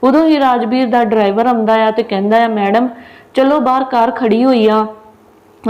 ਉਦੋਂ ਹੀ ਰਾਜਵੀਰ ਦਾ ਡਰਾਈਵਰ ਆਉਂਦਾ ਆ ਤੇ ਕਹਿੰਦਾ ਆ, ਮੈਡਮ, ਚਲੋ ਬਾਹਰ ਕਾਰ ਖੜੀ ਹੋਈ ਆ।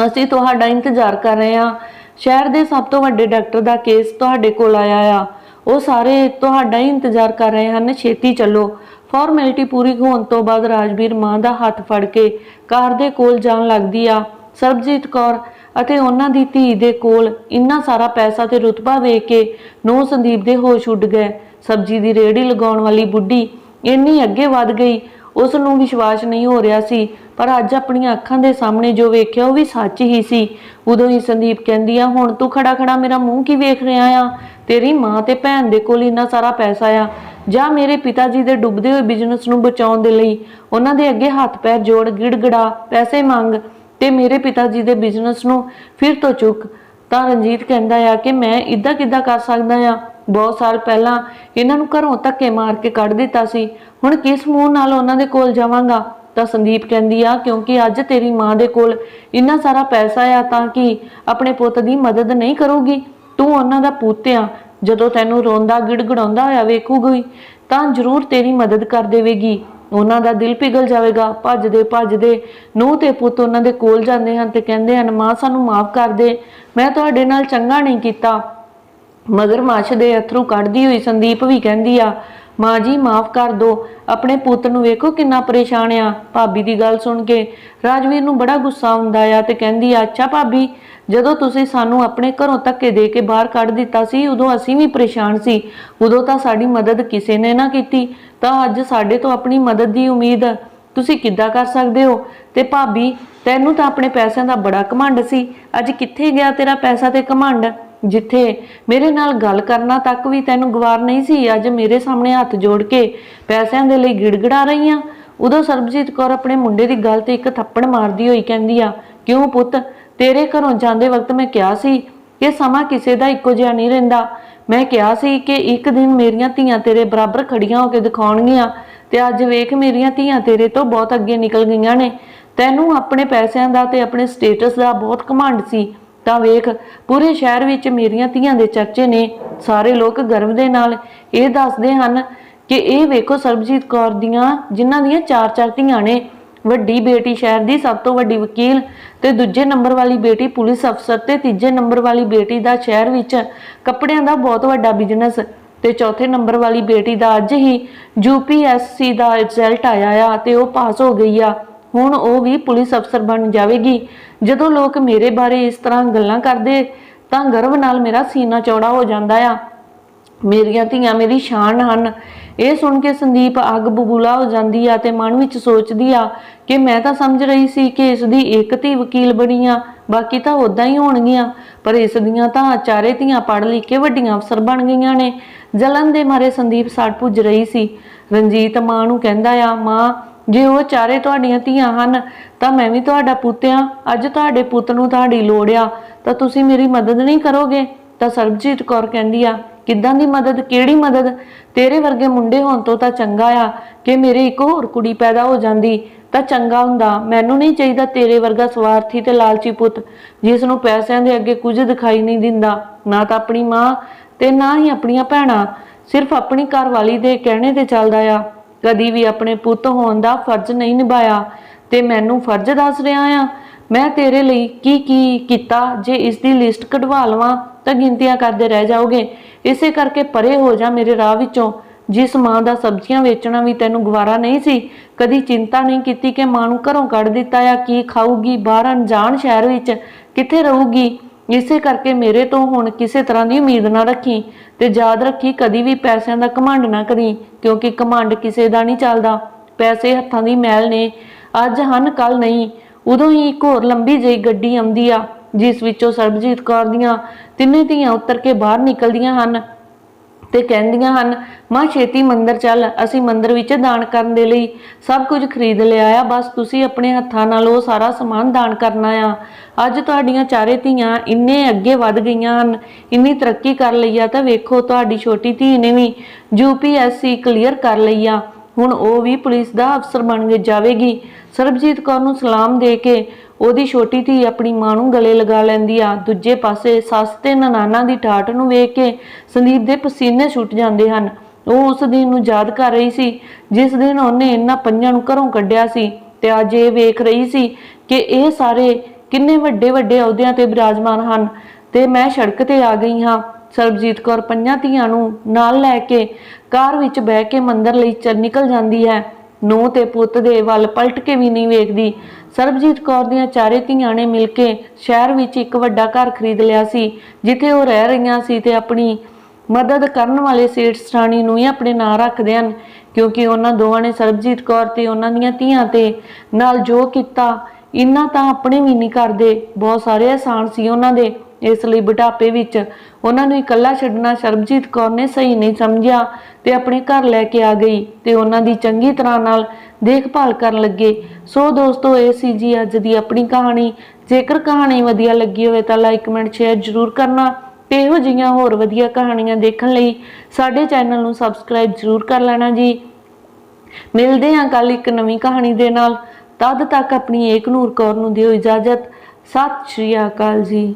ਅਸੀਂ ਤੁਹਾਡਾ ਇੰਤਜ਼ਾਰ ਕਰ ਰਹੇ ਹਾਂ ਸ਼ਹਿਰ ਦੇ ਸਭ ਤੋਂ ਵੱਡੇ ਡਾਕਟਰ ਦਾ ਕੇਸ ਤੁਹਾਡੇ ਕੋਲ ਆਇਆ ਆ। ਉਹ ਸਾਰੇ ਤੁਹਾਡਾ ਹੀ ਇੰਤਜ਼ਾਰ ਕਰ ਰਹੇ ਹਨ। ਛੇਤੀ ਚੱਲੋ। ਫਾਰਮੈਲਿਟੀ ਪੂਰੀ ਹੋਣ ਤੋਂ ਬਾਅਦ ਰਾਜਵੀਰ ਮਾਂ ਦਾ ਹੱਥ ਫੜ ਕੇ ਕਾਰ ਦੇ ਕੋਲ ਜਾਣ ਲੱਗਦੀ ਆ। ਸਰਬਜੀਤ ਕੌਰ ਅਤੇ ਉਹਨਾਂ ਦੀ ਧੀ ਦੇ ਕੋਲ ਇੰਨਾ ਸਾਰਾ ਪੈਸਾ ਤੇ ਰੁਤਬਾ ਦੇ ਕੇ ਨੋ ਸੰਦੀਪ ਦੇ ਹੋਸ਼ ਉੱਡ ਗਏ। ਸਬਜ਼ੀ ਦੀ ਰੇਹੜੀ ਲਗਾਉਣ ਵਾਲੀ ਬੁੱਢੀ ਇੰਨੀ ਅੱਗੇ ਵੱਧ ਗਈ ਉਸ ਨੂੰ ਵਿਸ਼ਵਾਸ ਨਹੀਂ ਹੋ ਰਿਹਾ ਸੀ, ਪਰ ਅੱਜ ਆਪਣੀਆਂ ਅੱਖਾਂ ਦੇ ਸਾਹਮਣੇ ਜੋ ਵੇਖਿਆ ਉਹ ਵੀ ਸੱਚ ਹੀ ਸੀ। ਉਦੋਂ ਹੀ ਸੰਦੀਪ ਕਹਿੰਦੀ ਆ, ਹੁਣ ਤੂੰ ਖੜਾ ਖੜਾ ਮੇਰਾ ਮੂੰਹ ਕੀ ਵੇਖ ਰਿਹਾ ਆ? ਤੇਰੀ ਮਾਂ ਤੇ ਭੈਣ ਦੇ ਕੋਲ ਇੰਨਾ ਸਾਰਾ ਪੈਸਾ ਆ। ਜਾਂ ਮੇਰੇ ਪਿਤਾ ਜੀ ਦੇ ਡੁੱਬਦੇ ਹੋਏ ਬਿਜ਼ਨਸ ਨੂੰ ਬਚਾਉਣ ਦੇ ਲਈ ਉਹਨਾਂ ਦੇ ਅੱਗੇ ਹੱਥ ਪੈਰ ਜੋੜ, ਗਿੜਗੜਾ ਪੈਸੇ ਮੰਗ ਤੇ ਮੇਰੇ ਪਿਤਾ ਜੀ ਦੇ ਬਿਜ਼ਨਸ ਨੂੰ ਫਿਰ ਤੋਂ ਚੁੱਕ। ਤਾਂ ਰਣਜੀਤ ਕਹਿੰਦਾ ਆ ਕਿ ਮੈਂ ਇਦਾਂ ਕਿੱਦਾਂ ਕਰ ਸਕਦਾ ਆ? ਬਹੁਤ ਸਾਲ ਪਹਿਲਾਂ ਇਹਨਾਂ ਨੂੰ ਘਰੋਂ ਧੱਕੇ ਮਾਰ ਕੇ ਕੱਢ ਦਿੱਤਾ ਸੀ। ਹੁਣ ਕਿਸ ਮੂੰਹ ਨਾਲ ਉਹਨਾਂ ਦੇ ਕੋਲ ਜਾਵਾਂਗਾ? ਤਾਂ ਸੰਦੀਪ ਕਹਿੰਦੀ ਆ, ਕਿਉਂਕਿ ਅੱਜ ਤੇਰੀ ਮਾਂ ਦੇ ਕੋਲ ਇੰਨਾ ਸਾਰਾ ਪੈਸਾ ਆ ਤਾਂ ਕਿ ਆਪਣੇ ਪੁੱਤ ਦੀ ਮਦਦ ਨਹੀਂ ਕਰੂਗੀ? ਤੂੰ ਉਹਨਾਂ ਦਾ ਪੁੱਤ ਆ। ਜਦੋਂ ਤੈਨੂੰ ਰੋਂਦਾ ਗਿੜਗੜਾਉਂਦਾ ਹੋਇਆ ਵੇਖੂਗੀ, ਤਾਂ ਜ਼ਰੂਰ ਤੇਰੀ ਮਦਦ ਕਰ ਦੇਵੇਗੀ। ਉਹਨਾਂ ਦਾ ਦਿਲ ਪਿਘਲ ਜਾਵੇਗਾ। ਭੱਜਦੇ ਭੱਜਦੇ ਨੂੰਹ ਤੇ ਪੁੱਤ ਉਹਨਾਂ ਦੇ ਕੋਲ ਜਾਂਦੇ ਹਨ ਤੇ ਕਹਿੰਦੇ ਹਨ, ਮਾਂ, ਸਾਨੂੰ ਮਾਫ ਕਰ ਦੇ। ਮੈਂ ਤੁਹਾਡੇ ਨਾਲ ਚੰਗਾ ਨਹੀਂ ਕੀਤਾ। ਮਗਰ ਦੇ ਅਥਰੂ ਕੱਢਦੀ ਹੋਈ ਸੰਦੀਪ ਵੀ ਕਹਿੰਦੀ ਆ, ਮਾਂ ਜੀ, ਮਾਫ ਕਰ ਦਿਓ ਆਪਣੇ ਪੁੱਤ ਨੂੰ ਵੇਖੋ ਕਿੰਨਾ ਪਰੇਸ਼ਾਨ ਆ। ਭਾਬੀ ਦੀ ਗੱਲ ਸੁਣ ਕੇ ਰਾਜਵੀਰ ਨੂੰ ਬੜਾ ਗੁੱਸਾ ਆਉਂਦਾ ਆ ਤੇ ਕਹਿੰਦੀ ਆ, ਅੱਛਾ ਭਾਬੀ, ਜਦੋਂ ਤੁਸੀਂ ਸਾਨੂੰ ਆਪਣੇ ਘਰੋਂ ਧੱਕੇ ਦੇ ਕੇ ਬਾਹਰ ਕੱਢ ਦਿੱਤਾ ਸੀ, ਉਦੋਂ ਅਸੀਂ ਵੀ ਪਰੇਸ਼ਾਨ ਸੀ। ਉਦੋਂ ਤਾਂ ਸਾਡੀ ਮਦਦ ਕਿਸੇ ਨੇ ਨਾ ਕੀਤੀ। ਤਾਂ ਅੱਜ ਸਾਡੇ ਤੋਂ ਆਪਣੀ ਮਦਦ ਦੀ ਉਮੀਦ ਤੁਸੀਂ ਕਿੱਦਾਂ ਕਰ ਸਕਦੇ ਹੋ? ਤੇ ਭਾਬੀ, ਤੈਨੂੰ ਤਾਂ ਆਪਣੇ ਪੈਸਿਆਂ ਦਾ ਬੜਾ ਘਮੰਡ ਸੀ। ਅੱਜ ਕਿੱਥੇ ਗਿਆ ਤੇਰਾ ਪੈਸਾ ਤੇ ਘਮੰਡ? ਜਿੱਥੇ ਮੇਰੇ ਨਾਲ ਗੱਲ ਕਰਨਾ ਤੱਕ ਵੀ ਤੈਨੂੰ ਗਵਾਰ ਨਹੀਂ ਸੀ, ਅੱਜ ਮੇਰੇ ਸਾਹਮਣੇ ਹੱਥ ਜੋੜ ਕੇ ਪੈਸਿਆਂ ਦੇ ਲਈ ਗਿੜਗੜਾ ਰਹੀ ਆ। ਉਦੋਂ ਸਰਬਜੀਤ ਕੌਰ ਆਪਣੇ ਮੁੰਡੇ ਦੀ ਗੱਲ ਤੇ ਇੱਕ ਥੱਪੜ ਮਾਰਦੀ ਹੋਈ ਕਹਿੰਦੀ ਆ, ਕਿਉਂ ਪੁੱਤ, ਤੇਰੇ ਘਰੋਂ ਜਾਂਦੇ ਵਕਤ ਮੈਂ ਕਿਹਾ ਸੀ ਕਿ ਸਮਾਂ ਕਿਸੇ ਦਾ ਇੱਕੋ ਜਿਹਾ ਨਹੀਂ ਰਹਿੰਦਾ। ਮੈਂ ਕਿਹਾ ਸੀ ਕਿ ਇੱਕ ਦਿਨ ਮੇਰੀਆਂ ਧੀਆਂ ਤੇਰੇ ਬਰਾਬਰ ਖੜੀਆਂ ਹੋ ਕੇ ਦਿਖਾਉਣਗੀਆਂ ਤੇ ਅੱਜ ਵੇਖ ਮੇਰੀਆਂ ਧੀਆਂ ਤੇਰੇ ਤੋਂ ਬਹੁਤ ਅੱਗੇ ਨਿਕਲ ਗਈਆਂ ਨੇ। ਤੈਨੂੰ ਆਪਣੇ ਪੈਸਿਆਂ ਦਾ ਤੇ ਆਪਣੇ ਸਟੇਟਸ ਦਾ ਬਹੁਤ ਘਮੰਡ ਸੀ। ਤਾਂ ਵੇਖ, ਪੂਰੇ ਸ਼ਹਿਰ ਵਿੱਚ ਮੇਰੀਆਂ ਧੀਆਂ ਦੇ ਚਰਚੇ ਨੇ, ਸਾਰੇ ਲੋਕ ਗਰਵ ਦੇ ਨਾਲ ਇਹ ਦੱਸਦੇ ਹਨ ਕਿ ਇਹ ਵੇਖੋ ਸਰਬਜੀਤ ਕੌਰ ਦੀਆਂ, ਜਿਨ੍ਹਾਂ ਦੀਆਂ ਚਾਰ ਚਾਰ ਧੀਆਂ ਨੇ, ਵੱਡੀ ਬੇਟੀ ਸ਼ਹਿਰ ਦੀ ਸਭ ਤੋਂ ਵੱਡੀ ਵਕੀਲ ਤੇ ਦੂਜੇ ਨੰਬਰ ਵਾਲੀ ਬੇਟੀ ਪੁਲਿਸ ਅਫਸਰ ਤੇ ਤੀਜੇ ਨੰਬਰ ਵਾਲੀ ਬੇਟੀ ਦਾ ਸ਼ਹਿਰ ਵਿੱਚ ਕੱਪੜਿਆਂ ਦਾ ਬਹੁਤ ਵੱਡਾ ਬਿਜ਼ਨਸ ਤੇ ਚੌਥੇ ਨੰਬਰ ਵਾਲੀ ਬੇਟੀ ਦਾ ਅੱਜ ਹੀ ਯੂਪੀਐਸਸੀ ਦਾ ਰਿਜ਼ਲਟ ਆਇਆ ਆ ਤੇ ਉਹ ਪਾਸ ਹੋ ਗਈ ਆ। ਹੁਣ ਉਹ ਵੀ ਪੁਲਿਸ ਅਫਸਰ ਬਣ ਜਾਵੇਗੀ। ਜਦੋਂ ਲੋਕ ਮੇਰੇ ਬਾਰੇ ਇਸ ਤਰ੍ਹਾਂ ਗੱਲਾਂ ਕਰਦੇ, ਤਾਂ ਗਰਵ ਨਾਲ ਮੇਰਾ ਸੀਨਾ ਚੌੜਾ ਹੋ ਜਾਂਦਾ ਆ। ਮੇਰੀਆਂ ਧੀਆਂ ਮੇਰੀ ਸ਼ਾਨ ਹਨ। ਇਹ ਸੁਣ ਕੇ ਸੰਦੀਪ ਅੱਗ ਬਬੂਲਾ ਹੋ ਜਾਂਦੀ ਆ ਤੇ ਮਨ ਵਿੱਚ ਸੋਚਦੀ ਆ ਕਿ ਮੈਂ ਤਾਂ ਸਮਝ ਰਹੀ ਸੀ ਕਿ ਇਸ ਦੀ ਇੱਕ ਧੀ ਵਕੀਲ ਬਣੀ ਆ, ਬਾਕੀ ਤਾਂ ਉਦਾਂ ਹੀ ਹੋਣਗੀਆਂ। ਪਰ ਇਸ ਦੀਆਂ ਤਾਂ ਚਾਰੇ ਧੀਆਂ ਪੜ੍ਹ ਲਿਖ ਕੇ ਵੱਡੀਆਂ ਅਫਸਰ ਬਣ ਗਈਆਂ ਨੇ। ਜਲਨ ਦੇ ਮਾਰੇ ਸੰਦੀਪ ਸੜ ਪੁੱਜ ਰਹੀ ਸੀ। ਰਣਜੀਤ ਮਾਂ ਨੂੰ ਕਹਿੰਦਾ ਆ, ਮਾਂ ਜੇ ਉਹ ਚਾਰੇ ਤੁਹਾਡੀਆਂ ਧੀਆਂ ਹਨ, ਤਾਂ ਮੈਂ ਵੀ ਤੁਹਾਡਾ ਪੁੱਤ ਆ ਅੱਜ ਤੁਹਾਡੇ ਪੁੱਤ ਨੂੰ ਤੁਹਾਡੀ ਲੋੜ ਆ। ਤਾਂ ਤੁਸੀਂ ਮੇਰੀ ਮਦਦ ਨਹੀਂ ਕਰੋਗੇ? ਤਾਂ ਸਰਬਜੀਤ ਕੌਰ ਕਹਿੰਦੀ ਆ, ਕਿੱਦਾਂ ਦੀ ਮਦਦ? ਕਿਹੜੀ ਮਦਦ? ਤੇਰੇ ਵਰਗੇ ਮੁੰਡੇ ਹੋਣ ਤੋਂ ਤਾਂ ਚੰਗਾ ਆ ਕਿ ਮੇਰੇ ਇੱਕ ਹੋਰ ਕੁੜੀ ਪੈਦਾ ਹੋ ਜਾਂਦੀ। ਤਾਂ ਚੰਗਾ ਹੁੰਦਾ। ਮੈਨੂੰ ਨਹੀਂ ਚਾਹੀਦਾ ਤੇਰੇ ਵਰਗਾ ਸਵਾਰਥੀ ਤੇ ਲਾਲਚੀ ਪੁੱਤ, ਜਿਸ ਨੂੰ ਪੈਸਿਆਂ ਦੇ ਅੱਗੇ ਕੁਝ ਦਿਖਾਈ ਨਹੀਂ ਦਿੰਦਾ। ਨਾ ਤਾਂ ਆਪਣੀ ਮਾਂ ਤੇ ਨਾ ਹੀ ਆਪਣੀਆਂ ਭੈਣਾਂ। ਸਿਰਫ ਆਪਣੀ ਘਰਵਾਲੀ ਦੇ ਕਹਿਣੇ ਤੇ ਚੱਲਦਾ ਆ। ਕਦੀ ਵੀ ਆਪਣੇ ਪੁੱਤ ਹੋਣ ਦਾ ਫਰਜ਼ ਨਹੀਂ ਨਿਭਾਇਆ। ਤੇ ਮੈਨੂੰ ਫਰਜ਼ ਦੱਸ ਰਿਹਾ ਆ, ਮੈਂ ਤੇਰੇ ਲਈ ਕੀ ਕੀ ਕੀਤਾ ਜੇ ਇਸ ਦੀ ਲਿਸਟ ਕਢਵਾ ਲਵਾਂ ਤਾਂ ਗਿਣਤੀਆਂ ਕਰਦੇ ਰਹਿ ਜਾਓਗੇ। ਇਸੇ ਕਰਕੇ ਪਰੇ ਹੋ ਜਾ ਮੇਰੇ ਰਾਹ ਵਿੱਚੋਂ। ਜਿਸ ਮਾਂ ਦਾ ਸਬਜ਼ੀਆਂ ਵੇਚਣਾ ਵੀ ਤੈਨੂੰ ਗਵਾਰਾ ਨਹੀਂ ਸੀ, ਕਦੀ ਚਿੰਤਾ ਨਹੀਂ ਕੀਤੀ ਕਿ ਮਾਂ ਨੂੰ ਘਰੋਂ ਕੱਢ ਦਿੱਤਾ ਆ ਕੀ ਖਾਊਗੀ? ਬਾਹਰ ਅਣਜਾਣ ਸ਼ਹਿਰ ਵਿੱਚ ਕਿੱਥੇ ਰਹੂਗੀ? ਇਸੇ ਕਰਕੇ ਮੇਰੇ ਤੋਂ ਹੁਣ ਕਿਸੇ ਤਰ੍ਹਾਂ ਦੀ ਉਮੀਦ ਨਾ ਰੱਖੀ ਤੇ ਯਾਦ ਰੱਖੀ ਕਦੀ ਵੀ ਪੈਸਿਆਂ ਦਾ ਘਮੰਡ ਨਾ ਕਰੀ, ਕਿਉਂਕਿ ਘਮੰਡ ਕਿਸੇ ਦਾ ਨਹੀਂ ਚੱਲਦਾ। ਪੈਸੇ ਹੱਥਾਂ ਦੀ ਮੈਲ ਨੇ। ਅੱਜ ਹਨ ਕੱਲ ਨਹੀਂ, ਉਦੋਂ ਹੀ ਇੱਕ ਹੋਰ ਲੰਬੀ ਜਿਹੀ ਗੱਡੀ ਆਉਂਦੀ ਆ, ਜਿਸ ਵਿੱਚੋਂ ਸਰਬਜੀਤ ਕੌਰ ਦੀਆਂ ਤਿੰਨੇ ਧੀਆਂ ਉੱਤਰ ਕੇ ਬਾਹਰ ਨਿਕਲਦੀਆਂ ਹਨ। ਤੇ ਕਹਿੰਦੀਆਂ ਹਨ, ਮਾਂ, ਛੇਤੀ ਮੰਦਰ ਚੱਲ, ਅਸੀਂ ਮੰਦਰ ਵਿੱਚ ਦਾਨ ਕਰਨ ਦੇ ਲਈ ਸਭ ਕੁਝ ਖਰੀਦ ਲਿਆ ਆ, ਬਸ ਤੁਸੀਂ ਆਪਣੇ ਹੱਥਾਂ ਨਾਲ ਉਹ ਸਾਰਾ ਸਮਾਨ ਦਾਨ ਕਰਨਾ ਆ। ਅੱਜ ਤੁਹਾਡੀਆਂ ਚਾਰੇ ਧੀਆਂ ਇੰਨੇ ਅੱਗੇ ਵੱਧ ਗਈਆਂ ਹਨ, ਇੰਨੀ ਤਰੱਕੀ ਕਰ ਲਈ ਆ, ਤਾਂ ਵੇਖੋ ਤੁਹਾਡੀ ਛੋਟੀ ਧੀ ਨੇ ਵੀ ਯੂਪੀਐਸਸੀ ਕਲੀਅਰ ਕਰ ਲਈ ਆ। ਹੁਣ ਉਹ ਵੀ ਪੁਲਿਸ ਦਾ ਅਫਸਰ ਬਣ ਕੇ ਜਾਵੇਗੀ। ਸਰਬਜੀਤ ਕੌਰ ਨੂੰ ਸਲਾਮ ਦੇ ਕੇ ਉਹਦੀ ਛੋਟੀ ਧੀ ਆਪਣੀ ਮਾਂ ਨੂੰ ਗਲੇ ਲਗਾ ਲੈਂਦੀ ਆ। ਦੂਜੇ ਪਾਸੇ ਸੱਸ ਤੇ ਨਨਾਨਾ ਦੀ ਠਾਠ ਨੂੰ ਵੇਖ ਕੇ ਸੰਦੀਪ ਦੇ ਪਸੀਨੇ ਛੁੱਟ ਜਾਂਦੇ ਹਨ। ਉਹ ਉਸ ਦਿਨ ਨੂੰ ਯਾਦ ਕਰ ਰਹੀ ਸੀ, ਜਿਸ ਦਿਨ ਉਹਨੇ ਇਹਨਾਂ ਪੰਜਾਂ ਨੂੰ ਘਰੋਂ ਕੱਢਿਆ ਸੀ ਤੇ ਅੱਜ ਇਹ ਵੇਖ ਰਹੀ ਸੀ ਕਿ ਇਹ ਸਾਰੇ ਕਿੰਨੇ ਵੱਡੇ ਵੱਡੇ ਅਹੁਦਿਆਂ ਤੇ ਬਿਰਾਜਮਾਨ ਹਨ। ਤੇ ਮੈਂ ਸੜਕ ਤੇ ਆ ਗਈ ਹਾਂ। ਸਰਬਜੀਤ ਕੌਰ ਪੰਜਾਂ ਧੀਆਂ ਨੂੰ ਨਾਲ ਲੈ ਕੇ ਕਾਰ ਵਿੱਚ ਬਹਿ ਕੇ ਮੰਦਰ ਲਈ ਚੱਲ ਨਿਕਲ ਜਾਂਦੀ ਹੈ। ਨੂੰ ਤੇ ਪੁੱਤ ਦੇ ਵੱਲ ਪਲਟ ਕੇ ਵੀ ਨਹੀਂ ਵੇਖਦੀ। ਸਰਬਜੀਤ ਕੌਰ ਦੀਆਂ ਚਾਰੇ ਧੀਆਂ ਨੇ ਮਿਲ ਕੇ ਸ਼ਹਿਰ ਵਿੱਚ ਇੱਕ ਵੱਡਾ ਘਰ ਖਰੀਦ ਲਿਆ ਸੀ, ਜਿੱਥੇ ਉਹ ਰਹਿ ਰਹੀਆਂ ਸੀ ਤੇ ਆਪਣੀ ਮਦਦ ਕਰਨ ਵਾਲੇ ਸੇਠ ਸਰਾਣੀ ਨੂੰ ਹੀ ਆਪਣੇ ਨਾਂ ਰੱਖਦੇ ਹਨ, ਕਿਉਂਕਿ ਉਹਨਾਂ ਦੋਵਾਂ ਨੇ ਸਰਬਜੀਤ ਕੌਰ ਤੇ ਉਹਨਾਂ ਦੀਆਂ ਧੀਆਂ ਤੇ ਨਾਲ ਜੋ ਕੀਤਾ, ਇੰਨਾ ਤਾਂ ਆਪਣੇ ਵੀ ਨਹੀਂ ਕਰਦੇ। ਬਹੁਤ ਸਾਰੇ ਆਸਾਨ ਸੀ ਉਹਨਾਂ ਦੇ। ਇਸ ਲਈ ਬੁਢਾਪੇ ਵਿੱਚ ਉਹਨਾਂ ਨੂੰ ਇਕੱਲਾ ਛੱਡਣਾ ਸਰਬਜੀਤ ਕੌਰ ਨੇ ਸਹੀ ਨਹੀਂ ਸਮਝਿਆ ਤੇ ਆਪਣੇ ਘਰ ਲੈ ਕੇ ਆ ਗਈ ਤੇ ਉਹਨਾਂ ਦੀ ਚੰਗੀ ਤਰ੍ਹਾਂ ਨਾਲ ਦੇਖਭਾਲ ਕਰਨ ਲੱਗੇ। ਸੋ ਦੋਸਤੋ, ਇਹ ਸੀ ਜੀ ਅੱਜ ਦੀ ਆਪਣੀ ਕਹਾਣੀ। ਜੇਕਰ ਕਹਾਣੀ ਵਧੀਆ ਲੱਗੀ ਹੋਵੇ ਤਾਂ ਲਾਈਕ ਕਮੈਂਟ ਸ਼ੇਅਰ ਜ਼ਰੂਰ ਕਰਨਾ ਤੇ ਇਹੋ ਜਿਹੀਆਂ ਹੋਰ ਵਧੀਆ ਕਹਾਣੀਆਂ ਦੇਖਣ ਲਈ ਸਾਡੇ ਚੈਨਲ ਨੂੰ ਸਬਸਕ੍ਰਾਈਬ ਜ਼ਰੂਰ ਕਰ ਲੈਣਾ ਜੀ। ਮਿਲਦੇ ਹਾਂ ਕੱਲ ਇੱਕ ਨਵੀਂ ਕਹਾਣੀ ਦੇ ਨਾਲ। ਤਦ ਤੱਕ ਆਪਣੀ ਏਕ ਨੂਰ ਕੌਰ ਨੂੰ ਦਿਓ ਇਜਾਜ਼ਤ। ਸਤਿ ਸ਼੍ਰੀ ਅਕਾਲ ਜੀ।